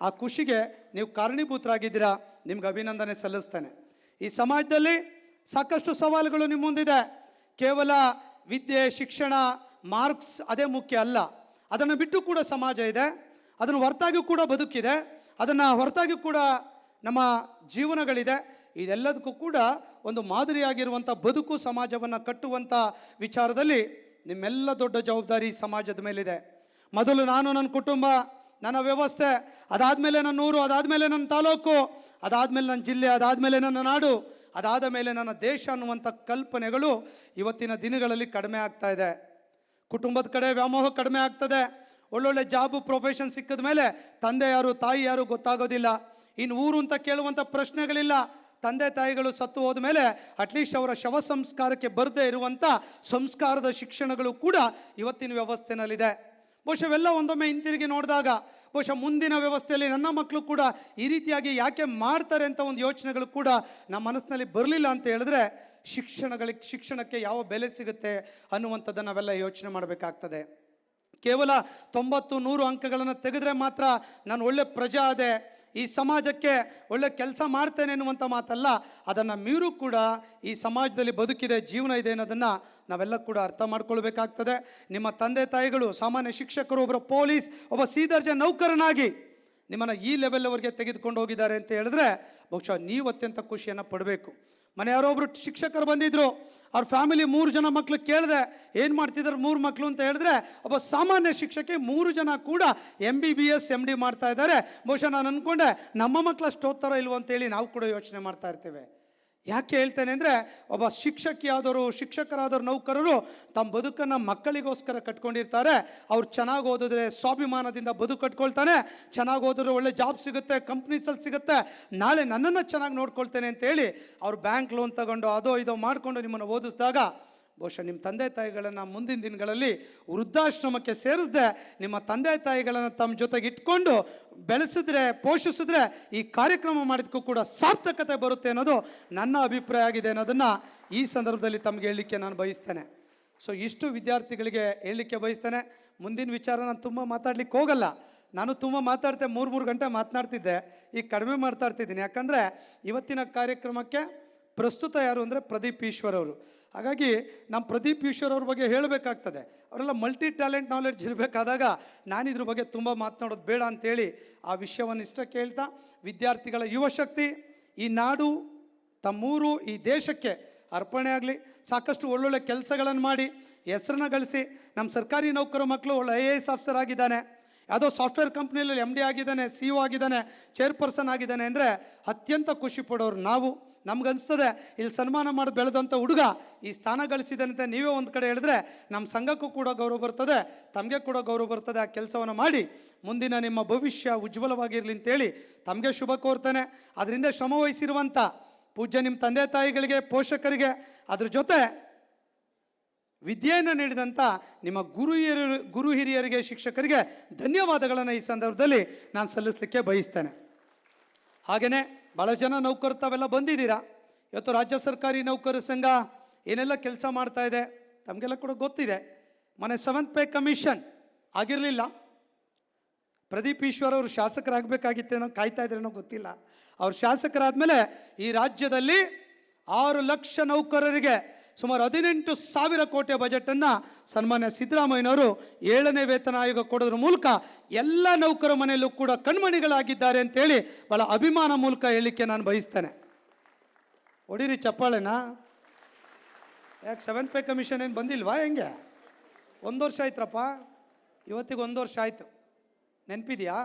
ಆ ಖುಷಿಗೆ ನೀವು ಕಾರಣೀಭೂತರಾಗಿದ್ದೀರಾ, ನಿಮ್ಗೆ ಅಭಿನಂದನೆ ಸಲ್ಲಿಸ್ತೇನೆ. ಈ ಸಮಾಜದಲ್ಲಿ ಸಾಕಷ್ಟು ಸವಾಲುಗಳು ನಿಮ್ಮ ಮುಂದಿದೆ. ಕೇವಲ ವಿದ್ಯೆ, ಶಿಕ್ಷಣ ಮಾರ್ಕ್ಸ್ ಅದೇ ಮುಖ್ಯ ಅಲ್ಲ. ಅದನ್ನು ಬಿಟ್ಟು ಕೂಡ ಸಮಾಜ ಇದೆ. ಅದನ್ನು ಹೊರತಾಗಿಯೂ ಕೂಡ ಬದುಕಿದೆ. ಅದನ್ನು ಹೊರತಾಗಿಯೂ ಕೂಡ ನಮ್ಮ ಜೀವನಗಳಿದೆ. ಇದೆಲ್ಲದಕ್ಕೂ ಕೂಡ ಒಂದು ಮಾದರಿಯಾಗಿರುವಂಥ ಬದುಕು ಸಮಾಜವನ್ನು ಕಟ್ಟುವಂಥ ವಿಚಾರದಲ್ಲಿ ನಿಮ್ಮೆಲ್ಲ ದೊಡ್ಡ ಜವಾಬ್ದಾರಿ ಸಮಾಜದ ಮೇಲಿದೆ. ಮೊದಲು ನಾನು ನನ್ನ ಕುಟುಂಬ, ನನ್ನ ವ್ಯವಸ್ಥೆ, ಅದಾದಮೇಲೆ ನನ್ನ ಊರು, ಅದಾದಮೇಲೆ ನನ್ನ ತಾಲೂಕು, ಅದಾದಮೇಲೆ ನನ್ನ ಜಿಲ್ಲೆ, ಅದಾದಮೇಲೆ ನನ್ನ ನಾಡು, ಅದಾದ ಮೇಲೆ ನನ್ನ ದೇಶ ಅನ್ನುವಂಥ ಕಲ್ಪನೆಗಳು ಇವತ್ತಿನ ದಿನಗಳಲ್ಲಿ ಕಡಿಮೆ ಆಗ್ತಾ ಇದೆ. ಕುಟುಂಬದ ಕಡೆ ವ್ಯಾಮೋಹ ಕಡಿಮೆ ಆಗ್ತದೆ. ಒಳ್ಳೊಳ್ಳೆ ಜಾಬು, ಪ್ರೊಫೆಷನ್ ಸಿಕ್ಕಿದ ಮೇಲೆ ತಂದೆ ಯಾರು, ತಾಯಿ ಯಾರು ಗೊತ್ತಾಗೋದಿಲ್ಲ. ಇನ್ನು ಊರು ಅಂತ ಕೇಳುವಂಥ ಪ್ರಶ್ನೆಗಳಿಲ್ಲ. ತಂದೆ ತಾಯಿಗಳು ಸತ್ತು ಹೋದ ಮೇಲೆ ಅಟ್ಲೀಸ್ಟ್ ಅವರ ಶವ ಸಂಸ್ಕಾರಕ್ಕೆ ಬರದೇ ಇರುವಂಥ ಸಂಸ್ಕಾರದ ಶಿಕ್ಷಣಗಳು ಕೂಡ ಇವತ್ತಿನ ವ್ಯವಸ್ಥೆನಲ್ಲಿದೆ. ಬಹುಶಃ ಇವೆಲ್ಲ ಒಂದೊಮ್ಮೆ ಹಿಂತಿರುಗಿ ನೋಡಿದಾಗ, ಬಹುಶಃ ಮುಂದಿನ ವ್ಯವಸ್ಥೆಯಲ್ಲಿ ನನ್ನ ಮಕ್ಕಳು ಕೂಡ ಈ ರೀತಿಯಾಗಿ ಯಾಕೆ ಮಾಡ್ತಾರೆ ಅಂತ ಒಂದು ಯೋಚನೆಗಳು ಕೂಡ ನಮ್ಮ ಮನಸ್ಸಿನಲ್ಲಿ ಬರಲಿಲ್ಲ ಅಂತ ಹೇಳಿದ್ರೆ ಶಿಕ್ಷಣಗಳಿಗೆ, ಶಿಕ್ಷಣಕ್ಕೆ ಯಾವ ಬೆಲೆ ಸಿಗುತ್ತೆ ಅನ್ನುವಂಥದ್ದನ್ನು ನಾವೆಲ್ಲ ಯೋಚನೆ ಮಾಡಬೇಕಾಗ್ತದೆ. ಕೇವಲ ತೊಂಬತ್ತು ನೂರು ಅಂಕಗಳನ್ನು ತೆಗೆದ್ರೆ ಮಾತ್ರ ನಾನು ಒಳ್ಳೆ ಪ್ರಜಾ ಆದೆ ಈ ಸಮಾಜಕ್ಕೆ ಒಳ್ಳೆ ಕೆಲಸ ಮಾಡ್ತೇನೆ ಎನ್ನುವಂಥ ಮಾತಲ್ಲ, ಅದನ್ನು ಮೀರು ಕೂಡ ಈ ಸಮಾಜದಲ್ಲಿ ಬದುಕಿದೆ, ಜೀವನ ಇದೆ ಅನ್ನೋದನ್ನು ನಾವೆಲ್ಲ ಕೂಡ ಅರ್ಥ ಮಾಡ್ಕೊಳ್ಬೇಕಾಗ್ತದೆ. ನಿಮ್ಮ ತಂದೆ ತಾಯಿಗಳು, ಸಾಮಾನ್ಯ ಶಿಕ್ಷಕರು ಒಬ್ಬರು ಪೊಲೀಸ್, ಒಬ್ಬ ಸೀದರ್ಜೆ ನೌಕರನಾಗಿ ನಿಮ್ಮನ್ನು ಈ ಲೆವೆಲ್ವರೆಗೆ ತೆಗೆದುಕೊಂಡು ಹೋಗಿದ್ದಾರೆ ಅಂತ ಹೇಳಿದ್ರೆ ಬಹುಶಃ ನೀವು ಅತ್ಯಂತ ಖುಷಿಯನ್ನು ಪಡಬೇಕು. ಮನೆ ಯಾರೋ ಒಬ್ಬರು ಶಿಕ್ಷಕರು ಬಂದಿದ್ರು. ಅವ್ರ ಫ್ಯಾಮಿಲಿ ಮೂರು ಜನ ಮಕ್ಳು ಕೇಳಿದೆ, ಏನು ಮಾಡ್ತಿದ್ದಾರೆ ಮೂರು ಮಕ್ಕಳು ಅಂತ ಹೇಳಿದ್ರೆ, ಒಬ್ಬ ಸಾಮಾನ್ಯ ಶಿಕ್ಷಕಿ ಮೂರು ಜನ ಕೂಡ M B B S M D ಮಾಡ್ತಾ ಇದ್ದಾರೆ. ಬಹುಶಃ ನಾನು ಅಂದ್ಕೊಂಡೆ ನಮ್ಮ ಮಕ್ಕಳು ಅಷ್ಟು ಓದ್ತಾರೋ ಇಲ್ವೋ ಅಂತೇಳಿ ನಾವು ಕೂಡ ಯೋಚನೆ ಮಾಡ್ತಾ ಇರ್ತೇವೆ. ಯಾಕೆ ಹೇಳ್ತೇನೆ ಅಂದರೆ ಒಬ್ಬ ಶಿಕ್ಷಕಿಯಾದವರು, ಶಿಕ್ಷಕರಾದವರು, ನೌಕರರು ತಮ್ಮ ಬದುಕನ್ನು ಮಕ್ಕಳಿಗೋಸ್ಕರ ಕಟ್ಕೊಂಡಿರ್ತಾರೆ. ಅವ್ರು ಚೆನ್ನಾಗಿ ಓದಿದ್ರೆ ಸ್ವಾಭಿಮಾನದಿಂದ ಬದುಕು ಕಟ್ಕೊಳ್ತಾನೆ. ಚೆನ್ನಾಗಿ ಓದಿದ್ರೆ ಒಳ್ಳೆ ಜಾಬ್ ಸಿಗುತ್ತೆ ಕಂಪ್ನೀಸಲ್ಲಿ ಸಿಗುತ್ತೆ. ನಾಳೆ ನನ್ನನ್ನು ಚೆನ್ನಾಗಿ ನೋಡ್ಕೊಳ್ತೇನೆ ಅಂತೇಳಿ ಅವ್ರು ಬ್ಯಾಂಕ್ ಲೋನ್ ತಗೊಂಡು ಅದೋ ಇದೋ ಮಾಡಿಕೊಂಡು ನಿಮ್ಮನ್ನು ಓದಿಸಿದಾಗ ಬಹುಶಃ ನಿಮ್ಮ ತಂದೆ ತಾಯಿಗಳನ್ನು ಮುಂದಿನ ದಿನಗಳಲ್ಲಿ ವೃದ್ಧಾಶ್ರಮಕ್ಕೆ ಸೇರಿಸದೆ, ನಿಮ್ಮ ತಂದೆ ತಾಯಿಗಳನ್ನು ತಮ್ಮ ಜೊತೆಗೆ ಇಟ್ಕೊಂಡು ಬೆಳೆಸಿದ್ರೆ, ಪೋಷಿಸಿದ್ರೆ ಈ ಕಾರ್ಯಕ್ರಮ ಮಾಡಿದಕ್ಕೂ ಕೂಡ ಸಾರ್ಥಕತೆ ಬರುತ್ತೆ ಅನ್ನೋದು ನನ್ನ ಅಭಿಪ್ರಾಯ ಆಗಿದೆ ಅನ್ನೋದನ್ನು ಈ ಸಂದರ್ಭದಲ್ಲಿ ತಮಗೆ ಹೇಳಲಿಕ್ಕೆ ನಾನು ಬಯಸ್ತೇನೆ. ಸೊ ಇಷ್ಟು ವಿದ್ಯಾರ್ಥಿಗಳಿಗೆ ಹೇಳಲಿಕ್ಕೆ ಬಯಸ್ತೇನೆ. ಮುಂದಿನ ವಿಚಾರ ನಾನು ತುಂಬ ಮಾತಾಡ್ಲಿಕ್ಕೆ ಹೋಗಲ್ಲ. ನಾನು ತುಂಬ ಮಾತಾಡ್ತೆ ಮೂರು ಮೂರು ಗಂಟೆ ಮಾತನಾಡ್ತಿದ್ದೆ. ಈಗ ಕಡಿಮೆ ಮಾಡ್ತಾ ಇರ್ತಿದ್ದೀನಿ. ಯಾಕಂದರೆ ಇವತ್ತಿನ ಕಾರ್ಯಕ್ರಮಕ್ಕೆ ಪ್ರಸ್ತುತ ಯಾರು ಅಂದರೆ ಪ್ರದೀಪ್ ಈಶ್ವರ್ ಅವರು. ಹಾಗಾಗಿ ನಮ್ಮ ಪ್ರದೀಪ್ ಈಶ್ವರ್ ಅವ್ರ ಬಗ್ಗೆ ಹೇಳಬೇಕಾಗ್ತದೆ. ಅವರೆಲ್ಲ ಮಲ್ಟಿ ಟ್ಯಾಲೆಂಟ್ ನಾಲೆಡ್ಜ್ ಇರಬೇಕಾದಾಗ ನಾನು ಇದ್ರ ಬಗ್ಗೆ ತುಂಬ ಮಾತನಾಡೋದು ಬೇಡ ಅಂತೇಳಿ ಆ ವಿಷಯವನ್ನು ಇಷ್ಟ ಕೇಳ್ತಾ, ವಿದ್ಯಾರ್ಥಿಗಳ ಯುವಶಕ್ತಿ ಈ ನಾಡು, ತಮ್ಮೂರು, ಈ ದೇಶಕ್ಕೆ ಅರ್ಪಣೆ ಆಗಲಿ. ಸಾಕಷ್ಟು ಒಳ್ಳೊಳ್ಳೆ ಕೆಲಸಗಳನ್ನು ಮಾಡಿ, ಹೆಸರನ್ನ ಗಳಿಸಿ. ನಮ್ಮ ಸರ್ಕಾರಿ ನೌಕರ ಮಕ್ಕಳು ಒಳ್ಳೆ ಐ ಎ ಎಸ್ ಆಫೀಸರ್ ಆಗಿದ್ದಾನೆ. ಯಾವುದೋ ಸಾಫ್ಟ್ವೇರ್ ಕಂಪ್ನಿಯಲ್ಲಿ ಎಂ ಡಿ ಆಗಿದ್ದಾನೆ ಸಿ ಒ ಆಗಿದ್ದಾನೆ ಚೇರ್ಪರ್ಸನ್ ಆಗಿದ್ದಾನೆ ಅಂದರೆ ಅತ್ಯಂತ ಖುಷಿ ಪಡೋರು ನಾವು. ನಮ್ಗನ್ಸ್ತದೆ, ಇಲ್ಲಿ ಸನ್ಮಾನ ಮಾಡಿ ಬೆಳೆದಂಥ ಹುಡುಗ ಈ ಸ್ಥಾನ ಗಳಿಸಿದಂತೆ ನೀವೇ ಒಂದು ಕಡೆ ಹೇಳಿದ್ರೆ ನಮ್ಮ ಸಂಘಕ್ಕೂ ಕೂಡ ಗೌರವ ಬರ್ತದೆ, ತಮಗೆ ಕೂಡ ಗೌರವ ಬರ್ತದೆ ಆ ಕೆಲಸವನ್ನು ಮಾಡಿ. ಮುಂದಿನ ನಿಮ್ಮ ಭವಿಷ್ಯ ಉಜ್ವಲವಾಗಿರಲಿ ಅಂತೇಳಿ ತಮಗೆ ಶುಭ ಕೋರ್ತೇನೆ. ಅದರಿಂದ ಶ್ರಮ ವಹಿಸಿರುವಂಥ ಪೂಜ್ಯ ನಿಮ್ಮ ತಂದೆ ತಾಯಿಗಳಿಗೆ, ಪೋಷಕರಿಗೆ, ಅದ್ರ ಜೊತೆ ವಿದ್ಯೆಯನ್ನು ನೀಡಿದಂಥ ನಿಮ್ಮ ಗುರು ಹಿರಿಯರು, ಗುರು ಹಿರಿಯರಿಗೆ, ಶಿಕ್ಷಕರಿಗೆ ಧನ್ಯವಾದಗಳನ್ನು ಈ ಸಂದರ್ಭದಲ್ಲಿ ನಾನು ಸಲ್ಲಿಸಲಿಕ್ಕೆ ಬಯಸ್ತೇನೆ. ಹಾಗೆಯೇ ಭಾಳ ಜನ ನೌಕರು ತಾವೆಲ್ಲ ಬಂದಿದ್ದೀರಾ? ಇವತ್ತು ರಾಜ್ಯ ಸರ್ಕಾರಿ ನೌಕರ ಸಂಘ ಏನೆಲ್ಲ ಕೆಲಸ ಮಾಡ್ತಾ ಇದೆ? ತಮಗೆಲ್ಲ ಕೂಡ ಗೊತ್ತಿದೆ. ಮನೆ ಸೆವೆಂತ್ ಪೇ ಕಮಿಷನ್ ಆಗಿರಲಿಲ್ಲ. ಪ್ರದೀಪ್ ಈಶ್ವರ್ ಅವರು ಶಾಸಕರಾಗಬೇಕಾಗಿತ್ತೇನೋ ಕಾಯ್ತಾ ಇದ್ರೇನೋ ಗೊತ್ತಿಲ್ಲ. ಅವ್ರು ಶಾಸಕರಾದ ಮೇಲೆ ಈ ರಾಜ್ಯದಲ್ಲಿ ಆರು ಲಕ್ಷ ನೌಕರರಿಗೆ ಸುಮಾರು ಹದಿನೆಂಟು ಸಾವಿರ ಕೋಟಿ ಬಜೆಟನ್ನು ಸನ್ಮಾನ್ಯ ಸಿದ್ದರಾಮಯ್ಯನವರು ಏಳನೇ ವೇತನ ಆಯೋಗ ಕೊಡೋದ್ರ ಮೂಲಕ ಎಲ್ಲ ನೌಕರ ಮನೆಯಲ್ಲೂ ಕೂಡ ಕಣ್ಮಣಿಗಳಾಗಿದ್ದಾರೆ ಅಂತೇಳಿ ಭಾಳ ಅಭಿಮಾನ ಮೂಲಕ ಹೇಳಲಿಕ್ಕೆ ನಾನು ಬಯಸ್ತೇನೆ. ಹೊಡೀರಿ ಚಪ್ಪಾಳೆನಾ. ಯಾಕೆ ಸೆವೆಂತ್ ಪೇ ಕಮಿಷನ್ ಏನು ಬಂದಿಲ್ವಾ ಹೆಂಗೆ? ಒಂದು ವರ್ಷ ಆಯ್ತ್ರಪ್ಪ. ಇವತ್ತಿಗೆ ಒಂದು ವರ್ಷ ಆಯಿತು. ನೆನಪಿದೆಯಾ?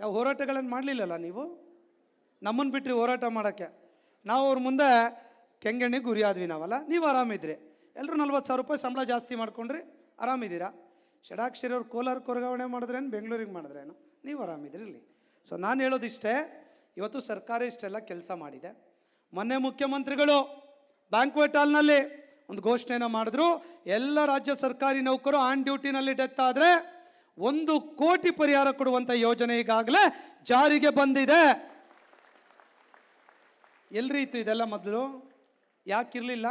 ಯಾವ ಹೋರಾಟಗಳನ್ನು ಮಾಡಲಿಲ್ಲಲ್ಲ ನೀವು? ನಮ್ಮನ್ನು ಬಿಟ್ಟರೆ ಹೋರಾಟ ಮಾಡೋಕ್ಕೆ. ನಾವು ಅವ್ರ ಮುಂದೆ ಕೆಂಗಣ್ಣಿ ಗುರಿ ಆದ್ವಿ ನಾವಲ್ಲ, ನೀವು ಆರಾಮಿದ್ರಿ. ಎಲ್ಲರೂ ನಲ್ವತ್ತು ಸಾವಿರ ರೂಪಾಯಿ ಸಂಬಳ ಜಾಸ್ತಿ ಮಾಡ್ಕೊಂಡ್ರಿ, ಆರಾಮಿದ್ದೀರಾ? ಷಡಾಕ್ಷರಿ ಅವ್ರು ಕೋಲಾರ ವರ್ಗಾವಣೆ ಮಾಡಿದ್ರೇನು ಬೆಂಗಳೂರಿಗೆ ಮಾಡಿದ್ರೇನು ನೀವು ಆರಾಮಿದ್ರಿ ಇಲ್ಲಿ. ಸೊ ನಾನು ಹೇಳೋದಿಷ್ಟೇ, ಇವತ್ತು ಸರ್ಕಾರ ಇಷ್ಟೆಲ್ಲ ಕೆಲಸ ಮಾಡಿದೆ. ಮೊನ್ನೆ ಮುಖ್ಯಮಂತ್ರಿಗಳು ಬ್ಯಾಂಕ್ವೆಟ್ ಹಾಲ್ನಲ್ಲಿ ಒಂದು ಘೋಷಣೆಯನ್ನು ಮಾಡಿದ್ರು, ಎಲ್ಲ ರಾಜ್ಯ ಸರ್ಕಾರಿ ನೌಕರು ಆನ್ ಡ್ಯೂಟಿನಲ್ಲಿ ಡೆತ್ ಆದರೆ ಒಂದು ಕೋಟಿ ಪರಿಹಾರ ಕೊಡುವಂಥ ಯೋಜನೆ ಈಗಾಗಲೇ ಜಾರಿಗೆ ಬಂದಿದೆ. ಎಲ್ರಿ ಇತ್ತು ಇದೆಲ್ಲ ಮೊದಲು? ಯಾಕಿರಲಿಲ್ಲ?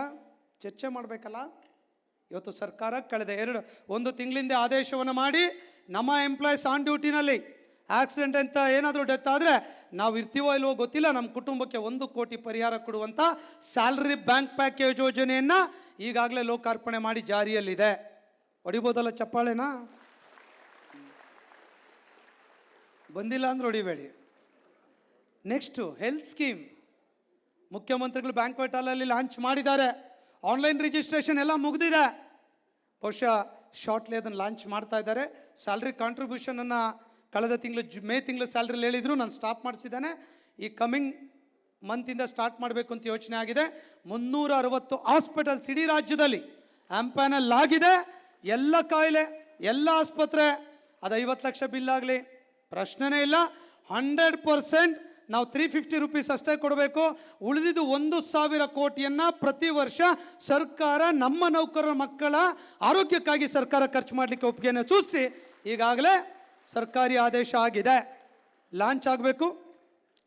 ಚರ್ಚೆ ಮಾಡಬೇಕಲ್ಲ? ಇವತ್ತು ಸರ್ಕಾರ ಕಳೆದ ಎರಡು, ಒಂದು ತಿಂಗಳಿಂದ ಆದೇಶವನ್ನು ಮಾಡಿ ನಮ್ಮ ಎಂಪ್ಲಾಯೀಸ್ ಆನ್ ಡ್ಯೂಟಿನಲ್ಲಿ ಆಕ್ಸಿಡೆಂಟ್ ಅಂತ ಏನಾದರೂ ಡೆತ್ ಆದರೆ ನಾವು ಇರ್ತೀವೋ ಇಲ್ವೋ ಗೊತ್ತಿಲ್ಲ. ನಮ್ಮ ಕುಟುಂಬಕ್ಕೆ ಒಂದು ಕೋಟಿ ಪರಿಹಾರ ಕೊಡುವಂಥ ಸ್ಯಾಲ್ರಿ ಬ್ಯಾಂಕ್ ಪ್ಯಾಕೇಜ್ ಯೋಜನೆಯನ್ನು ಈಗಾಗಲೇ ಲೋಕಾರ್ಪಣೆ ಮಾಡಿ ಜಾರಿಯಲ್ಲಿದೆ. ಹೊಡಿಬೋದಲ್ಲ ಚಪ್ಪಾಳೆನಾ? ಬಂದಿಲ್ಲ ಅಂದ್ರೆ ಹೊಡಿಬೇಡಿ. ನೆಕ್ಸ್ಟು ಹೆಲ್ತ್ ಸ್ಕೀಮ್ ಮುಖ್ಯಮಂತ್ರಿಗಳು ಬ್ಯಾಂಕ್ವೆಟ್ ಹಾಲಲ್ಲಿ ಲಾಂಚ್ ಮಾಡಿದ್ದಾರೆ. ಆನ್ಲೈನ್ ರಿಜಿಸ್ಟ್ರೇಷನ್ ಎಲ್ಲ ಮುಗಿದಿದೆ. ಬಹುಶಃ ಶಾರ್ಟ್ಲಿ ಅದನ್ನು ಲಾಂಚ್ ಮಾಡ್ತಾ ಇದ್ದಾರೆ. ಸ್ಯಾಲ್ರಿ ಕಾಂಟ್ರಿಬ್ಯೂಷನನ್ನು ಕಳೆದ ತಿಂಗಳು ಮೇ ತಿಂಗಳು ಸ್ಯಾಲ್ರಿಲಿ ಹೇಳಿದ್ರು, ನಾನು ಸ್ಟಾಪ್ ಮಾಡಿಸಿದ್ದೇನೆ. ಈ ಕಮಿಂಗ್ ಮಂತಿಂದ ಸ್ಟಾರ್ಟ್ ಮಾಡಬೇಕು ಅಂತ ಯೋಚನೆ ಆಗಿದೆ. ಮುನ್ನೂರ ಅರವತ್ತು ಹಾಸ್ಪಿಟಲ್ಸ್ ಇಡೀ ರಾಜ್ಯದಲ್ಲಿ ಆಂಪ್ಯಾನಲ್ ಆಗಿದೆ. ಎಲ್ಲ ಕಾಯಿಲೆ, ಎಲ್ಲ ಆಸ್ಪತ್ರೆ, ಅದು ಐವತ್ತು ಲಕ್ಷ ಬಿಲ್ ಆಗಲಿ, ಪ್ರಶ್ನೆನೇ ಇಲ್ಲ. ಹಂಡ್ರೆಡ್ ಪರ್ಸೆಂಟ್ ನಾವು ತ್ರೀ ಫಿಫ್ಟಿ ರುಪೀಸ್ ಅಷ್ಟೇ ಕೊಡಬೇಕು. ಉಳಿದಿದ್ದು ಒಂದು ಸಾವಿರ ಕೋಟಿಯನ್ನು ಪ್ರತಿ ವರ್ಷ ಸರ್ಕಾರ ನಮ್ಮ ನೌಕರರ ಮಕ್ಕಳ ಆರೋಗ್ಯಕ್ಕಾಗಿ ಸರ್ಕಾರ ಖರ್ಚು ಮಾಡಲಿಕ್ಕೆ ಒಪ್ಪಿಗೆಯನ್ನು ಸೂಚಿಸಿ. ಈಗಾಗಲೇ ಸರ್ಕಾರಿ ಆದೇಶ ಆಗಿದೆ. ಲಾಂಚ್ ಆಗಬೇಕು.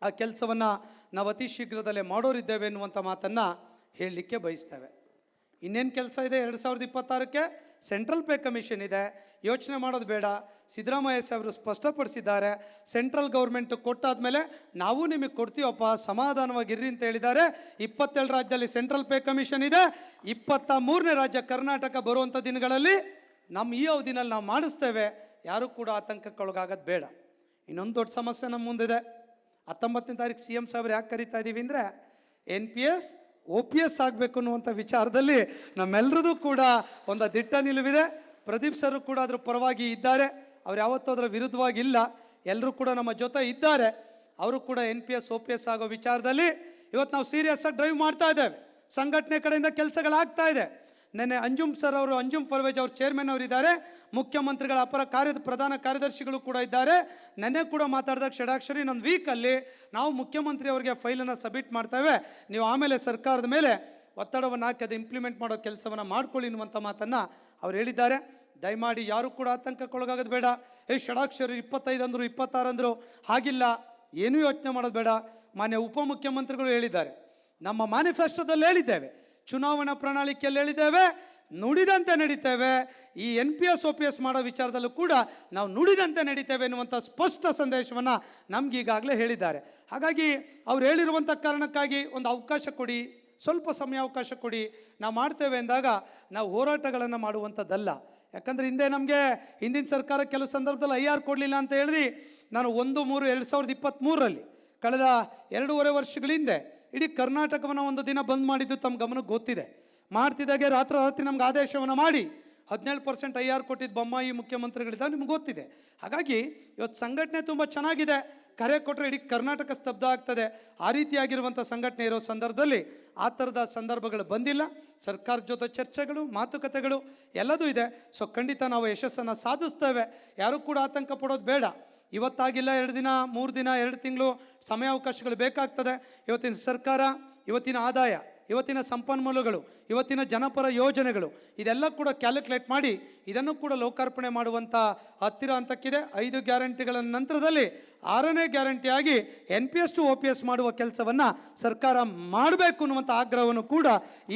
ಆ ಕೆಲಸವನ್ನು ನಾವು ಅತಿ ಶೀಘ್ರದಲ್ಲೇ ಮಾಡೋರಿದ್ದೇವೆ ಎನ್ನುವಂಥ ಮಾತನ್ನು ಹೇಳಲಿಕ್ಕೆ ಬಯಸ್ತೇವೆ. ಇನ್ನೇನು ಕೆಲಸ ಇದೆ? ಎರಡು ಸಾವಿರದ ಇಪ್ಪತ್ತಾರಕ್ಕೆ ಸೆಂಟ್ರಲ್ ಪೇ ಕಮಿಷನ್ ಇದೆ. ಯೋಚನೆ ಮಾಡೋದು ಬೇಡ. ಸಿದ್ದರಾಮಯ್ಯ ಸಾಹೇಬರು ಸ್ಪಷ್ಟಪಡಿಸಿದ್ದಾರೆ. ಸೆಂಟ್ರಲ್ ಗೌರ್ಮೆಂಟ್ ಕೊಟ್ಟಾದ್ಮೇಲೆ ನಾವು ನಿಮಗೆ ಕೊಡ್ತೀವಪ್ಪ, ಸಮಾಧಾನವಾಗಿರ್ರಿ ಅಂತ ಹೇಳಿದ್ದಾರೆ. ಇಪ್ಪತ್ತೇಳು ರಾಜ್ಯದಲ್ಲಿ ಸೆಂಟ್ರಲ್ ಪೇ ಕಮಿಷನ್ ಇದೆ. ಇಪ್ಪತ್ತ ಮೂರನೇ ರಾಜ್ಯ ಕರ್ನಾಟಕ ಬರುವಂಥ ದಿನಗಳಲ್ಲಿ ನಮ್ಮ ಈ ಅವಧಿನಲ್ಲಿ ನಾವು ಮಾಡಿಸ್ತೇವೆ. ಯಾರೂ ಕೂಡ ಆತಂಕಕ್ಕೊಳಗಾಗೋದು ಬೇಡ. ಇನ್ನೊಂದು ದೊಡ್ಡ ಸಮಸ್ಯೆ ನಮ್ಮ ಮುಂದಿದೆ. ಹತ್ತೊಂಬತ್ತನೇ ತಾರೀಕು ಸಿ ಎಂ ಸಾಹೇಬ್ರು ಯಾಕೆ ಕರಿತಾ ಇದ್ದೀವಿ ಅಂದರೆ N P S O P S ಆಗಬೇಕು ಅನ್ನುವಂಥ ವಿಚಾರದಲ್ಲಿ ನಮ್ಮೆಲ್ಲರದು ಕೂಡ ಒಂದು ದಿಟ್ಟ ನಿಲುವಿದೆ. ಪ್ರದೀಪ್ ಸರ್ ಕೂಡ ಅದ್ರ ಪರವಾಗಿ ಇದ್ದಾರೆ. ಅವ್ರು ಯಾವತ್ತೂ ಅದರ ವಿರುದ್ಧವಾಗಿ ಇಲ್ಲ ಎಲ್ಲರೂ ಕೂಡ ನಮ್ಮ ಜೊತೆ ಇದ್ದಾರೆ. ಅವರು ಕೂಡ N P S, O P S ಆಗೋ ವಿಚಾರದಲ್ಲಿ ಇವತ್ತು ನಾವು ಸೀರಿಯಸ್ ಆಗಿ ಡ್ರೈವ್ ಮಾಡ್ತಾ ಇದ್ದೇವೆ. ಸಂಘಟನೆ ಕಡೆಯಿಂದ ಕೆಲಸಗಳಾಗ್ತಾ ಇದೆ. ನೆನ್ನೆ ಅಂಜುಮ್ ಸರ್ ಅವರು, ಅಂಜುಮ್ ಫರ್ವೇಜ್ ಅವರು ಚೇರ್ಮನ್ ಅವರು ಇದ್ದಾರೆ. ಮುಖ್ಯಮಂತ್ರಿಗಳ ಅಪರ ಕಾರ್ಯ ಪ್ರಧಾನ ಕಾರ್ಯದರ್ಶಿಗಳು ಕೂಡ ಇದ್ದಾರೆ. ನೆನ್ನೆ ಕೂಡ ಮಾತಾಡಿದಾಗ ಷಡಾಕ್ಷರಿ ಇನ್ನೊಂದು ವೀಕಲ್ಲಿ ನಾವು ಮುಖ್ಯಮಂತ್ರಿ ಅವರಿಗೆ ಫೈಲನ್ನು ಸಬ್ಮಿಟ್ ಮಾಡ್ತೇವೆ ನೀವು ಆಮೇಲೆ ಸರ್ಕಾರದ ಮೇಲೆ ಒತ್ತಡವನ್ನು ಹಾಕಿ, ಅದು ಇಂಪ್ಲಿಮೆಂಟ್ ಮಾಡೋ ಕೆಲಸವನ್ನು ಮಾಡ್ಕೊಳ್ಳಿ ಅನ್ನುವಂಥ ಮಾತನ್ನು ಅವ್ರು ಹೇಳಿದ್ದಾರೆ. ದಯಮಾಡಿ ಯಾರು ಕೂಡ ಆತಂಕಕ್ಕೊಳಗಾಗೋದು ಬೇಡ. ಏ ಷಡಾಕ್ಷರಿ, ಇಪ್ಪತ್ತೈದು ಅಂದರು, ಇಪ್ಪತ್ತಾರು ಅಂದರು, ಹಾಗಿಲ್ಲ. ಏನೂ ಯೋಚನೆ ಮಾಡೋದು ಬೇಡ. ಮಾನ್ಯ ಉಪಮುಖ್ಯಮಂತ್ರಿಗಳು ಹೇಳಿದ್ದಾರೆ. ನಮ್ಮ ಮ್ಯಾನಿಫೆಸ್ಟೋದಲ್ಲಿ ಹೇಳಿದ್ದೇವೆ. ಚುನಾವಣಾ ಪ್ರಣಾಳಿಕೆಯಲ್ಲಿ ಹೇಳಿದ್ದೇವೆ ನುಡಿದಂತೆ ನಡೀತೇವೆ, ಈ N P S O P S ಮಾಡೋ ವಿಚಾರದಲ್ಲೂ ಕೂಡ ನಾವು ನುಡಿದಂತೆ ನಡೀತೇವೆ ಎನ್ನುವಂಥ ಸ್ಪಷ್ಟ ಸಂದೇಶವನ್ನು ನಮ್ಗೆ ಈಗಾಗಲೇ ಹೇಳಿದ್ದಾರೆ. ಹಾಗಾಗಿ ಅವ್ರು ಹೇಳಿರುವಂಥ ಕಾರಣಕ್ಕಾಗಿ ಒಂದು ಅವಕಾಶ ಕೊಡಿ, ಸ್ವಲ್ಪ ಸಮಯ ಅವಕಾಶ ಕೊಡಿ. ನಾವು ಮಾಡ್ತೇವೆ ಅಂದಾಗ ನಾವು ಹೋರಾಟಗಳನ್ನು ಮಾಡುವಂಥದ್ದಲ್ಲ. ಯಾಕಂದರೆ ಹಿಂದೆ ನಮಗೆ ಹಿಂದಿನ ಸರ್ಕಾರ ಕೆಲವು ಸಂದರ್ಭದಲ್ಲಿ ಐ ಆರ್ ಕೊಡಲಿಲ್ಲ ಅಂತ ಹೇಳಿ ನಾನು ಒಂದು ಮೂರು, ಎರಡು ಸಾವಿರದ ಇಪ್ಪತ್ತ್ಮೂರರಲ್ಲಿ, ಕಳೆದ ಎರಡೂವರೆ ವರ್ಷಗಳ ಹಿಂದೆ ಇಡೀ ಕರ್ನಾಟಕವನ್ನು ಒಂದು ದಿನ ಬಂದ್ ಮಾಡಿದ್ದು ತಮ್ಮ ಗಮನಕ್ಕೆ ಗೊತ್ತಿದೆ. ಮಾಡ್ತಿದ್ದಾಗೆ ರಾತ್ರಿ ರಾತ್ರಿ ನಮ್ಗೆ ಆದೇಶವನ್ನು ಮಾಡಿ ಹದಿನೇಳು ಪರ್ಸೆಂಟ್ ಐ ಆರ್ ಕೊಟ್ಟಿದ್ದು ಬೊಮ್ಮಾಯಿ ಮುಖ್ಯಮಂತ್ರಿಗಳಿದ್ದಾಗ ನಿಮ್ಗೆ ಗೊತ್ತಿದೆ. ಹಾಗಾಗಿ ಇವತ್ತು ಸಂಘಟನೆ ತುಂಬ ಚೆನ್ನಾಗಿದೆ. ಕರೆ ಕೊಟ್ಟರೆ ಇಡೀ ಕರ್ನಾಟಕ ಸ್ತಬ್ಧ ಆಗ್ತದೆ. ಆ ರೀತಿಯಾಗಿರುವಂಥ ಸಂಘಟನೆ ಇರೋ ಸಂದರ್ಭದಲ್ಲಿ ಆ ಥರದ ಸಂದರ್ಭಗಳು ಬಂದಿಲ್ಲ. ಸರ್ಕಾರದ ಜೊತೆ ಚರ್ಚೆಗಳು, ಮಾತುಕತೆಗಳು ಎಲ್ಲದೂ ಇದೆ. ಸೊ ಖಂಡಿತ ನಾವು ಯಶಸ್ಸನ್ನು ಸಾಧಿಸ್ತೇವೆ. ಯಾರೂ ಕೂಡ ಆತಂಕ ಪಡೋದು ಬೇಡ. ಇವತ್ತಾಗಿಲ್ಲ, ಎರಡು ದಿನ, ಮೂರು ದಿನ, ಎರಡು ತಿಂಗಳು ಸಮಯಾವಕಾಶಗಳು ಬೇಕಾಗ್ತದೆ. ಇವತ್ತಿನ ಸರ್ಕಾರ, ಇವತ್ತಿನ ಆದಾಯ, ಇವತ್ತಿನ ಸಂಪನ್ಮೂಲಗಳು, ಇವತ್ತಿನ ಜನಪರ ಯೋಜನೆಗಳು, ಇದೆಲ್ಲ ಕೂಡ ಕ್ಯಾಲ್ಕುಲೇಟ್ ಮಾಡಿ ಇದನ್ನು ಕೂಡ ಲೋಕಾರ್ಪಣೆ ಮಾಡುವಂಥ ಹತ್ತಿರ ಹಂತಕ್ಕಿದೆ ಐದು ಗ್ಯಾರಂಟಿಗಳ ನಂತರದಲ್ಲಿ ಆರನೇ ಗ್ಯಾರಂಟಿಯಾಗಿ N P S to O P S ಮಾಡುವ ಕೆಲಸವನ್ನು ಸರ್ಕಾರ ಮಾಡಬೇಕು ಅನ್ನುವಂಥ ಆಗ್ರಹವನ್ನು ಕೂಡ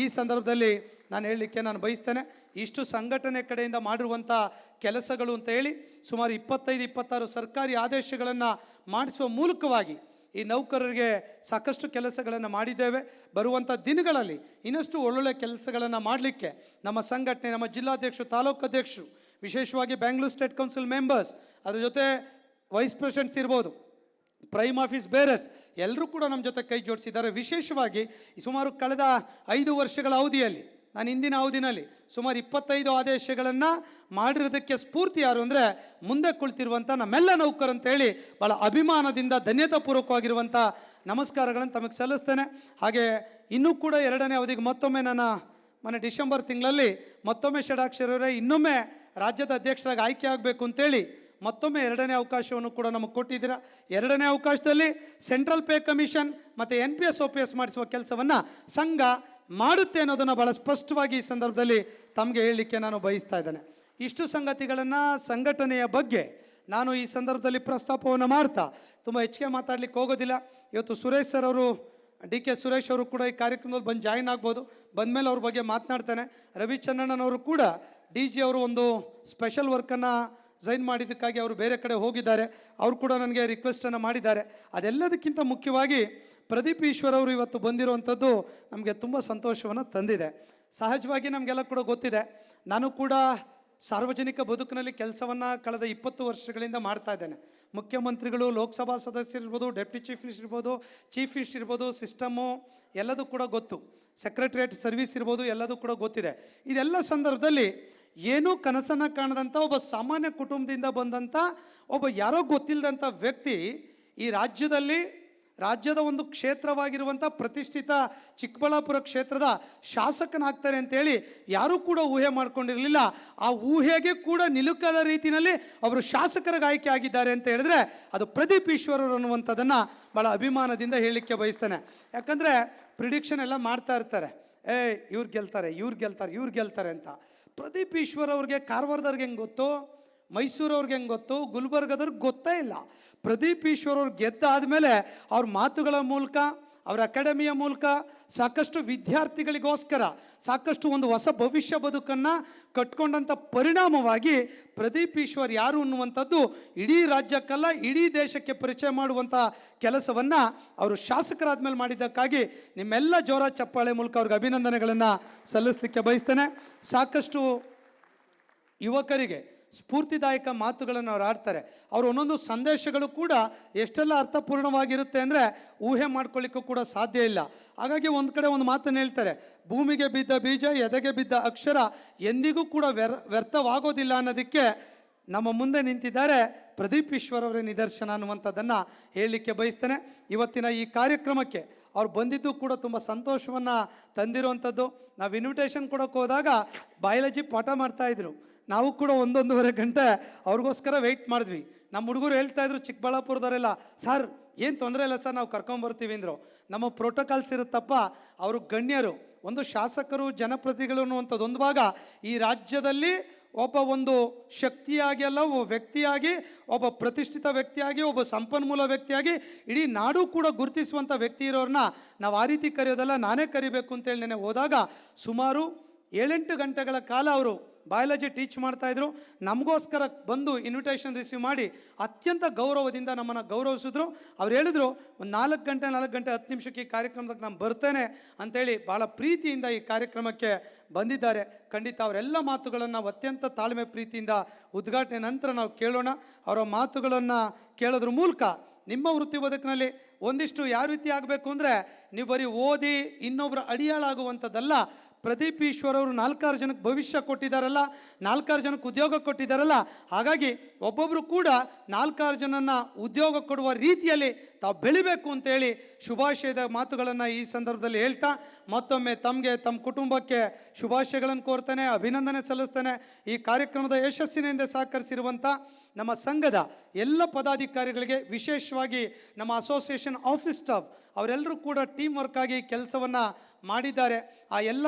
ಈ ಸಂದರ್ಭದಲ್ಲಿ ನಾನು ಹೇಳಲಿಕ್ಕೆ ನಾನು ಬಯಸ್ತೇನೆ. ಇಷ್ಟು ಸಂಘಟನೆ ಕಡೆಯಿಂದ ಮಾಡಿರುವಂಥ ಕೆಲಸಗಳು ಅಂತ ಹೇಳಿ ಸುಮಾರು ಇಪ್ಪತ್ತೈದು, ಇಪ್ಪತ್ತಾರು ಸರ್ಕಾರಿ ಆದೇಶಗಳನ್ನು ಮಾಡಿಸುವ ಮೂಲಕವಾಗಿ ಈ ನೌಕರರಿಗೆ ಸಾಕಷ್ಟು ಕೆಲಸಗಳನ್ನು ಮಾಡಿದ್ದೇವೆ. ಬರುವಂಥ ದಿನಗಳಲ್ಲಿ ಇನ್ನಷ್ಟು ಒಳ್ಳೊಳ್ಳೆ ಕೆಲಸಗಳನ್ನು ಮಾಡಲಿಕ್ಕೆ ನಮ್ಮ ಸಂಘಟನೆ, ನಮ್ಮ ಜಿಲ್ಲಾಧ್ಯಕ್ಷರು, ತಾಲೂಕು ಅಧ್ಯಕ್ಷರು, ವಿಶೇಷವಾಗಿ ಬ್ಯಾಂಗ್ಳೂರ್ ಸ್ಟೇಟ್ ಕೌನ್ಸಿಲ್ ಮೆಂಬರ್ಸ್ ಅದ್ರ ಜೊತೆ ವೈಸ್ ಪ್ರೆಸಿಡೆಂಟ್ಸ್ ಇರ್ಬೋದು ಪ್ರೈಮ್ ಆಫೀಸ್ ಬೇರರ್ಸ್ ಎಲ್ಲರೂ ಕೂಡ ನಮ್ಮ ಜೊತೆ ಕೈ ಜೋಡಿಸಿದ್ದಾರೆ. ವಿಶೇಷವಾಗಿ ಸುಮಾರು ಕಳೆದ ಐದು ವರ್ಷಗಳ ಅವಧಿಯಲ್ಲಿ ನಾನು ಇಂದಿನ ಅವಧಿನಲ್ಲಿ ಸುಮಾರು ಇಪ್ಪತ್ತೈದು ಆದೇಶಗಳನ್ನು ಮಾಡಿರೋದಕ್ಕೆ ಸ್ಫೂರ್ತಿ ಯಾರು ಅಂದರೆ ಮುಂದೆ ಕುಳಿತಿರುವಂಥ ನಮ್ಮೆಲ್ಲ ಅಂತೇಳಿ ಭಾಳ ಅಭಿಮಾನದಿಂದ ಧನ್ಯತಾಪೂರ್ವಕವಾಗಿರುವಂಥ ನಮಸ್ಕಾರಗಳನ್ನು ತಮಗೆ ಸಲ್ಲಿಸ್ತೇನೆ. ಹಾಗೆ ಇನ್ನೂ ಕೂಡ ಎರಡನೇ ಅವಧಿಗೆ ಮತ್ತೊಮ್ಮೆ ನನ್ನ ಮೊನ್ನೆ ಡಿಸೆಂಬರ್ ತಿಂಗಳಲ್ಲಿ ಮತ್ತೊಮ್ಮೆ ಷಡಾಕ್ಷರವರೇ ಇನ್ನೊಮ್ಮೆ ರಾಜ್ಯದ ಅಧ್ಯಕ್ಷರಾಗಿ ಆಯ್ಕೆ ಆಗಬೇಕು ಅಂತೇಳಿ ಮತ್ತೊಮ್ಮೆ ಎರಡನೇ ಅವಕಾಶವನ್ನು ಕೂಡ ನಮಗೆ ಕೊಟ್ಟಿದ್ದೀರಾ. ಎರಡನೇ ಅವಕಾಶದಲ್ಲಿ ಸೆಂಟ್ರಲ್ ಪೇ ಕಮಿಷನ್ ಮತ್ತು N P S O P S ಮಾಡಿಸುವ ಕೆಲಸವನ್ನು ಸಂಘ ಮಾಡುತ್ತೆ ಅನ್ನೋದನ್ನು ಭಾಳ ಸ್ಪಷ್ಟವಾಗಿ ಈ ಸಂದರ್ಭದಲ್ಲಿ ತಮಗೆ ಹೇಳಲಿಕ್ಕೆ ನಾನು ಬಯಸ್ತಾ ಇದ್ದೇನೆ. ಇಷ್ಟು ಸಂಗತಿಗಳನ್ನು ಸಂಘಟನೆಯ ಬಗ್ಗೆ ನಾನು ಈ ಸಂದರ್ಭದಲ್ಲಿ ಪ್ರಸ್ತಾಪವನ್ನು ಮಾಡ್ತಾ ತುಂಬ ಹೆಚ್ಚಿಗೆ ಮಾತಾಡ್ಲಿಕ್ಕೆ ಹೋಗೋದಿಲ್ಲ. ಇವತ್ತು ಸುರೇಶ್ ಸರ್ ಅವರು, ಡಿ ಕೆ ಸುರೇಶ್ ಅವರು ಕೂಡ ಈ ಕಾರ್ಯಕ್ರಮದಲ್ಲಿ ಬಂದು ಜಾಯಿನ್ ಆಗ್ಬೋದು. ಬಂದಮೇಲೆ ಅವ್ರ ಬಗ್ಗೆ ಮಾತನಾಡ್ತಾನೆ. ರವಿಚಂದ್ರಣ್ಣನವರು ಕೂಡ ಡಿ ಜಿ ಅವರು ಒಂದು ಸ್ಪೆಷಲ್ ವರ್ಕನ್ನು ಜೈನ್ ಮಾಡಿದ್ದಕ್ಕಾಗಿ ಅವರು ಬೇರೆ ಕಡೆ ಹೋಗಿದ್ದಾರೆ. ಅವರು ಕೂಡ ನನಗೆ ರಿಕ್ವೆಸ್ಟನ್ನು ಮಾಡಿದ್ದಾರೆ. ಅದೆಲ್ಲದಕ್ಕಿಂತ ಮುಖ್ಯವಾಗಿ ಪ್ರದೀಪ್ ಈಶ್ವರ್ ಅವರು ಇವತ್ತು ಬಂದಿರುವಂಥದ್ದು ನಮಗೆ ತುಂಬ ಸಂತೋಷವನ್ನು ತಂದಿದೆ. ಸಹಜವಾಗಿ ನಮಗೆಲ್ಲ ಕೂಡ ಗೊತ್ತಿದೆ. ನಾನು ಕೂಡ ಸಾರ್ವಜನಿಕ ಬದುಕಿನಲ್ಲಿ ಕೆಲಸವನ್ನು ಕಳೆದ ಇಪ್ಪತ್ತು ವರ್ಷಗಳಿಂದ ಮಾಡ್ತಾ ಇದ್ದೇನೆ. ಮುಖ್ಯಮಂತ್ರಿಗಳು, ಲೋಕಸಭಾ ಸದಸ್ಯರಿರ್ಬೋದು ಡೆಪ್ಟಿ ಚೀಫ್ ಮಿನಿಸ್ಟರ್ ಇರ್ಬೋದು, ಚೀಫ್ ಮಿನಿಸ್ಟರ್ ಇರ್ಬೋದು, ಸಿಸ್ಟಮು ಎಲ್ಲದೂ ಕೂಡ ಗೊತ್ತು. ಸೆಕ್ರೆಟರಿಯೇಟ್ ಸರ್ವಿಸ್ ಇರ್ಬೋದು, ಎಲ್ಲದೂ ಕೂಡ ಗೊತ್ತಿದೆ. ಇದೆಲ್ಲ ಸಂದರ್ಭದಲ್ಲಿ ಏನೂ ಕನಸನ್ನು ಕಾಣದಂಥ ಒಬ್ಬ ಸಾಮಾನ್ಯ ಕುಟುಂಬದಿಂದ ಬಂದಂಥ ಒಬ್ಬ ಯಾರೋ ಗೊತ್ತಿಲ್ಲದಂಥ ವ್ಯಕ್ತಿ ಈ ರಾಜ್ಯದಲ್ಲಿ ರಾಜ್ಯದ ಒಂದು ಕ್ಷೇತ್ರವಾಗಿರುವಂಥ ಪ್ರತಿಷ್ಠಿತ ಚಿಕ್ಕಬಳ್ಳಾಪುರ ಕ್ಷೇತ್ರದ ಶಾಸಕನಾಗ್ತಾರೆ ಅಂತೇಳಿ ಯಾರೂ ಕೂಡ ಊಹೆ ಮಾಡ್ಕೊಂಡಿರಲಿಲ್ಲ. ಆ ಊಹೆಗೆ ಕೂಡ ನಿಲುಕದ ರೀತಿಯಲ್ಲಿ ಅವರು ಶಾಸಕರಿಗೆ ಆಯ್ಕೆ ಆಗಿದ್ದಾರೆ ಅಂತ ಹೇಳಿದ್ರೆ ಅದು ಪ್ರದೀಪ್ ಈಶ್ವರರು ಅನ್ನುವಂಥದ್ದನ್ನು ಭಾಳ ಅಭಿಮಾನದಿಂದ ಹೇಳಲಿಕ್ಕೆ ಬಯಸ್ತಾನೆ. ಯಾಕಂದರೆ ಪ್ರಿಡಿಕ್ಷನ್ ಎಲ್ಲ ಮಾಡ್ತಾ ಇರ್ತಾರೆ. ಏ ಇವ್ರು ಗೆಲ್ತಾರೆ ಇವ್ರು ಗೆಲ್ತಾರೆ ಇವ್ರು ಗೆಲ್ತಾರೆ ಅಂತ. ಪ್ರದೀಪ್ ಈಶ್ವರ್ ಅವ್ರಿಗೆ ಕಾರವಾರದವ್ರಿಗೆ ಹೆಂಗೆ ಗೊತ್ತು? ಮೈಸೂರವ್ರಿಗೆ ಹೆಂಗೆ ಗೊತ್ತು? ಗುಲ್ಬರ್ಗದವ್ರಿಗೆ ಗೊತ್ತೇ ಇಲ್ಲ. ಪ್ರದೀಪ್ ಈಶ್ವರ್ ಅವ್ರು ಗೆದ್ದಾದಮೇಲೆ ಅವ್ರ ಮಾತುಗಳ ಮೂಲಕ, ಅವರ ಅಕಾಡೆಮಿಯ ಮೂಲಕ ಸಾಕಷ್ಟು ವಿದ್ಯಾರ್ಥಿಗಳಿಗೋಸ್ಕರ, ಸಾಕಷ್ಟು ಒಂದು ಹೊಸ ಭವಿಷ್ಯ ಬದುಕನ್ನು ಕಟ್ಕೊಂಡಂಥ ಪರಿಣಾಮವಾಗಿ ಪ್ರದೀಪ್ ಈಶ್ವರ್ ಯಾರು ಅನ್ನುವಂಥದ್ದು ಇಡೀ ರಾಜ್ಯಕ್ಕಲ್ಲ, ಇಡೀ ದೇಶಕ್ಕೆ ಪರಿಚಯ ಮಾಡುವಂಥ ಕೆಲಸವನ್ನು ಅವರು ಶಾಸಕರಾದ ಮೇಲೆ ಮಾಡಿದ್ದಕ್ಕಾಗಿ ನಿಮ್ಮೆಲ್ಲ ಜೋರ ಚಪ್ಪಾಳೆ ಮೂಲಕ ಅವ್ರಿಗೆ ಅಭಿನಂದನೆಗಳನ್ನು ಸಲ್ಲಿಸಲಿಕ್ಕೆ ಬಯಸ್ತೇನೆ. ಸಾಕಷ್ಟು ಯುವಕರಿಗೆ ಸ್ಫೂರ್ತಿದಾಯಕ ಮಾತುಗಳನ್ನು ಅವ್ರು ಆಡ್ತಾರೆ. ಅವ್ರ ಒಂದೊಂದು ಸಂದೇಶಗಳು ಕೂಡ ಎಷ್ಟೆಲ್ಲ ಅರ್ಥಪೂರ್ಣವಾಗಿರುತ್ತೆ ಅಂದರೆ ಊಹೆ ಮಾಡ್ಕೊಳ್ಳಿಕ್ಕೂ ಕೂಡ ಸಾಧ್ಯ ಇಲ್ಲ. ಹಾಗಾಗಿ ಒಂದು ಕಡೆ ಒಂದು ಮಾತನ್ನು ಹೇಳ್ತಾರೆ, ಭೂಮಿಗೆ ಬಿದ್ದ ಬೀಜ, ಎದೆಗೆ ಬಿದ್ದ ಅಕ್ಷರ ಎಂದಿಗೂ ಕೂಡ ವ್ಯರ್, ವ್ಯರ್ಥವಾಗೋದಿಲ್ಲ ಅನ್ನೋದಕ್ಕೆ ನಮ್ಮ ಮುಂದೆ ನಿಂತಿದ್ದಾರೆ ಪ್ರದೀಪ್ ಈಶ್ವರ್ ಅವರ ನಿದರ್ಶನ ಅನ್ನುವಂಥದ್ದನ್ನು ಹೇಳಲಿಕ್ಕೆ ಬಯಸ್ತೇನೆ. ಇವತ್ತಿನ ಈ ಕಾರ್ಯಕ್ರಮಕ್ಕೆ ಅವ್ರು ಬಂದಿದ್ದು ಕೂಡ ತುಂಬ ಸಂತೋಷವನ್ನು ತಂದಿರುವಂಥದ್ದು. ನಾವು ಇನ್ವಿಟೇಷನ್ ಕೊಡೋಕ್ಕೆ ಹೋದಾಗ ಬಯಾಲಜಿ ಪಾಠ ಮಾಡ್ತಾಯಿದ್ರು ನಾವು ಕೂಡ ಒಂದೊಂದೂವರೆ ಗಂಟೆ ಅವ್ರಿಗೋಸ್ಕರ ವೆಯ್ಟ್ ಮಾಡಿದ್ವಿ. ನಮ್ಮ ಹುಡುಗರು ಹೇಳ್ತಾ ಇದ್ರು ಚಿಕ್ಕಬಳ್ಳಾಪುರದವರೆಲ್ಲ, ಸರ್, ಏನು ತೊಂದರೆ ಇಲ್ಲ ಸರ್, ನಾವು ಕರ್ಕೊಂಬರ್ತೀವಿ ಅಂದರು. ನಮ್ಮ ಪ್ರೋಟೋಕಾಲ್ಸ್ ಇರುತ್ತಪ್ಪ, ಅವರು ಗಣ್ಯರು, ಒಂದು ಶಾಸಕರು ಜನಪ್ರತಿಗಳು ಅನ್ನುವಂಥದ್ದು ಒಂದು ಭಾಗ. ಈ ರಾಜ್ಯದಲ್ಲಿ ಒಬ್ಬ ಒಂದು ಶಕ್ತಿಯಾಗಿ ಅಲ್ಲ, ಒಬ್ಬ ವ್ಯಕ್ತಿಯಾಗಿ, ಒಬ್ಬ ಪ್ರತಿಷ್ಠಿತ ವ್ಯಕ್ತಿಯಾಗಿ, ಒಬ್ಬ ಸಂಪನ್ಮೂಲ ವ್ಯಕ್ತಿಯಾಗಿ, ಇಡೀ ನಾಡು ಕೂಡ ಗುರುತಿಸುವಂಥ ವ್ಯಕ್ತಿ ಇರೋರನ್ನ ನಾವು ಆ ರೀತಿ ಕರೆಯೋದಲ್ಲ, ನಾನೇ ಕರಿಬೇಕು ಅಂತೇಳಿ ನೆನೆ ಹೋದಾಗ ಸುಮಾರು ಏಳೆಂಟು ಗಂಟೆಗಳ ಕಾಲ ಅವರು ಬಯಾಲಜಿ ಟೀಚ್ ಮಾಡ್ತಾಯಿದ್ರು ನಮಗೋಸ್ಕರ ಬಂದು ಇನ್ವಿಟೇಷನ್ ರಿಸೀವ್ ಮಾಡಿ ಅತ್ಯಂತ ಗೌರವದಿಂದ ನಮ್ಮನ್ನು ಗೌರವಿಸಿದ್ರು. ಅವ್ರು ಹೇಳಿದ್ರು, ಒಂದು ನಾಲ್ಕು ಗಂಟೆ ನಾಲ್ಕು ಗಂಟೆ ಹತ್ತು ನಿಮಿಷಕ್ಕೆ ಈ ಕಾರ್ಯಕ್ರಮದಾಗ ನಾನು ಬರ್ತೇನೆ ಅಂತೇಳಿ ಭಾಳ ಪ್ರೀತಿಯಿಂದ ಈ ಕಾರ್ಯಕ್ರಮಕ್ಕೆ ಬಂದಿದ್ದಾರೆ. ಖಂಡಿತ ಅವರೆಲ್ಲ ಮಾತುಗಳನ್ನು ಅತ್ಯಂತ ತಾಳ್ಮೆ ಪ್ರೀತಿಯಿಂದ ಉದ್ಘಾಟನೆ ನಂತರ ನಾವು ಕೇಳೋಣ. ಅವರ ಮಾತುಗಳನ್ನು ಕೇಳೋದ್ರ ಮೂಲಕ ನಿಮ್ಮ ವೃತ್ತಿ ಬದುಕಿನಲ್ಲಿ ಒಂದಿಷ್ಟು ಯಾವ ರೀತಿ ಆಗಬೇಕು ಅಂದರೆ, ನೀವು ಬರೀ ಓದಿ ಇನ್ನೊಬ್ಬರ ಅಡಿಯಾಳಾಗುವಂಥದ್ದಲ್ಲ ಪ್ರದೀಪ್ ಈಶ್ವರ್ ಅವರು ನಾಲ್ಕಾರು ಜನಕ್ಕೆ ಭವಿಷ್ಯ ಕೊಟ್ಟಿದ್ದಾರಲ್ಲ, ನಾಲ್ಕಾರು ಜನಕ್ಕೆ ಉದ್ಯೋಗ ಕೊಟ್ಟಿದ್ದಾರಲ್ಲ, ಹಾಗಾಗಿ ಒಬ್ಬೊಬ್ಬರು ಕೂಡ ನಾಲ್ಕಾರು ಜನನ ಉದ್ಯೋಗ ಕೊಡುವ ರೀತಿಯಲ್ಲಿ ತಾವು ಬೆಳಿಬೇಕು ಅಂತೇಳಿ ಶುಭಾಶಯದ ಮಾತುಗಳನ್ನು ಈ ಸಂದರ್ಭದಲ್ಲಿ ಹೇಳ್ತಾ, ಮತ್ತೊಮ್ಮೆ ತಮಗೆ, ತಮ್ಮ ಕುಟುಂಬಕ್ಕೆ ಶುಭಾಶಯಗಳನ್ನು ಕೋರ್ತಾನೆ, ಅಭಿನಂದನೆ ಸಲ್ಲಿಸ್ತಾನೆ. ಈ ಕಾರ್ಯಕ್ರಮದ ಯಶಸ್ಸಿನಿಂದ ಸಹಕರಿಸಿರುವಂಥ ನಮ್ಮ ಸಂಘದ ಎಲ್ಲ ಪದಾಧಿಕಾರಿಗಳಿಗೆ ವಿಶೇಷವಾಗಿ ನಮ್ಮ ಅಸೋಸಿಯೇಷನ್ ಆಫೀಸ್ ಸ್ಟಾಫ್, ಅವರೆಲ್ಲರೂ ಕೂಡ ಟೀಮ್ ವರ್ಕ್ ಆಗಿ ಕೆಲಸವನ್ನು ಮಾಡಿದ್ದಾರೆ. ಆ ಎಲ್ಲ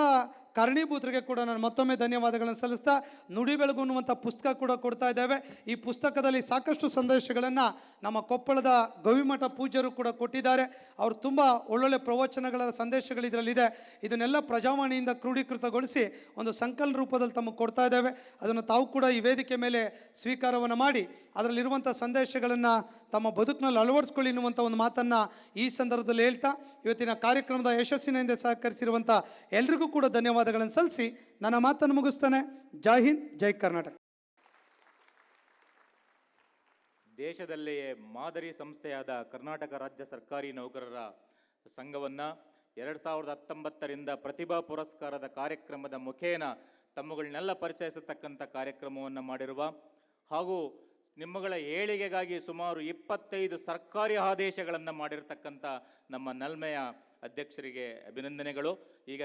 ಕಾರಣೀಭೂತರಿಗೆ ಕೂಡ ನಾನು ಮತ್ತೊಮ್ಮೆ ಧನ್ಯವಾದಗಳನ್ನು ಸಲ್ಲಿಸ್ತಾ ನುಡಿ ಬೆಳಗು ಅನ್ನುವಂಥ ಪುಸ್ತಕ ಕೂಡ ಕೊಡ್ತಾ ಇದ್ದೇವೆ. ಈ ಪುಸ್ತಕದಲ್ಲಿ ಸಾಕಷ್ಟು ಸಂದೇಶಗಳನ್ನು ನಮ್ಮ ಕೊಪ್ಪಳದ ಗವಿಮಠ ಪೂಜ್ಯರು ಕೂಡ ಕೊಟ್ಟಿದ್ದಾರೆ. ಅವರು ತುಂಬ ಒಳ್ಳೊಳ್ಳೆ ಪ್ರವಚನಗಳ ಸಂದೇಶಗಳು ಇದರಲ್ಲಿದೆ. ಇದನ್ನೆಲ್ಲ ಪ್ರಜಾವಾಣಿಯಿಂದ ಕ್ರೋಢೀಕೃತಗೊಳಿಸಿ ಒಂದು ಸಂಕಲನ ರೂಪದಲ್ಲಿ ತಮಗೆ ಕೊಡ್ತಾ ಇದ್ದೇವೆ. ಅದನ್ನು ತಾವು ಕೂಡ ಈ ವೇದಿಕೆ ಮೇಲೆ ಸ್ವೀಕಾರವನ್ನು ಮಾಡಿ, ಅದರಲ್ಲಿರುವಂಥ ಸಂದೇಶಗಳನ್ನು ತಮ್ಮ ಬದುಕಿನಲ್ಲಿ ಅಳವಡಿಸ್ಕೊಳ್ಳಿ ಎನ್ನುವಂಥ ಒಂದು ಮಾತನ್ನು ಈ ಸಂದರ್ಭದಲ್ಲಿ ಹೇಳ್ತಾ, ಇವತ್ತಿನ ಕಾರ್ಯಕ್ರಮದ ಯಶಸ್ಸಿನಿಂದ ಸಹಕರಿಸಿರುವಂಥ ಎಲ್ರಿಗೂ ಕೂಡ ಧನ್ಯವಾದಗಳನ್ನು ಸಲ್ಲಿಸಿ ನನ್ನ ಮಾತನ್ನು ಮುಗಿಸ್ತೇನೆ. ಜೈ ಹಿಂದ್, ಜೈ ಕರ್ನಾಟಕ. ದೇಶದಲ್ಲಿಯೇ ಮಾದರಿ ಸಂಸ್ಥೆಯಾದ ಕರ್ನಾಟಕ ರಾಜ್ಯ ಸರ್ಕಾರಿ ನೌಕರರ ಸಂಘವನ್ನು ಎರಡು ಸಾವಿರದ ಹತ್ತೊಂಬತ್ತರಿಂದ ಪ್ರತಿಭಾ ಪುರಸ್ಕಾರದ ಕಾರ್ಯಕ್ರಮದ ಮುಖೇನ ತಮ್ಮಗಳನ್ನೆಲ್ಲ ಪರಿಚಯಿಸತಕ್ಕಂಥ ಕಾರ್ಯಕ್ರಮವನ್ನು ಮಾಡಿರುವ ಹಾಗೂ ನಿಮ್ಮಗಳ ಏಳಿಗೆಗಾಗಿ ಸುಮಾರು ಇಪ್ಪತ್ತೈದು ಸರ್ಕಾರಿ ಆದೇಶಗಳನ್ನು ಮಾಡಿರ್ತಕ್ಕಂಥ ನಮ್ಮ ನಲ್ಮೆಯ ಅಧ್ಯಕ್ಷರಿಗೆ ಅಭಿನಂದನೆಗಳು. ಈಗ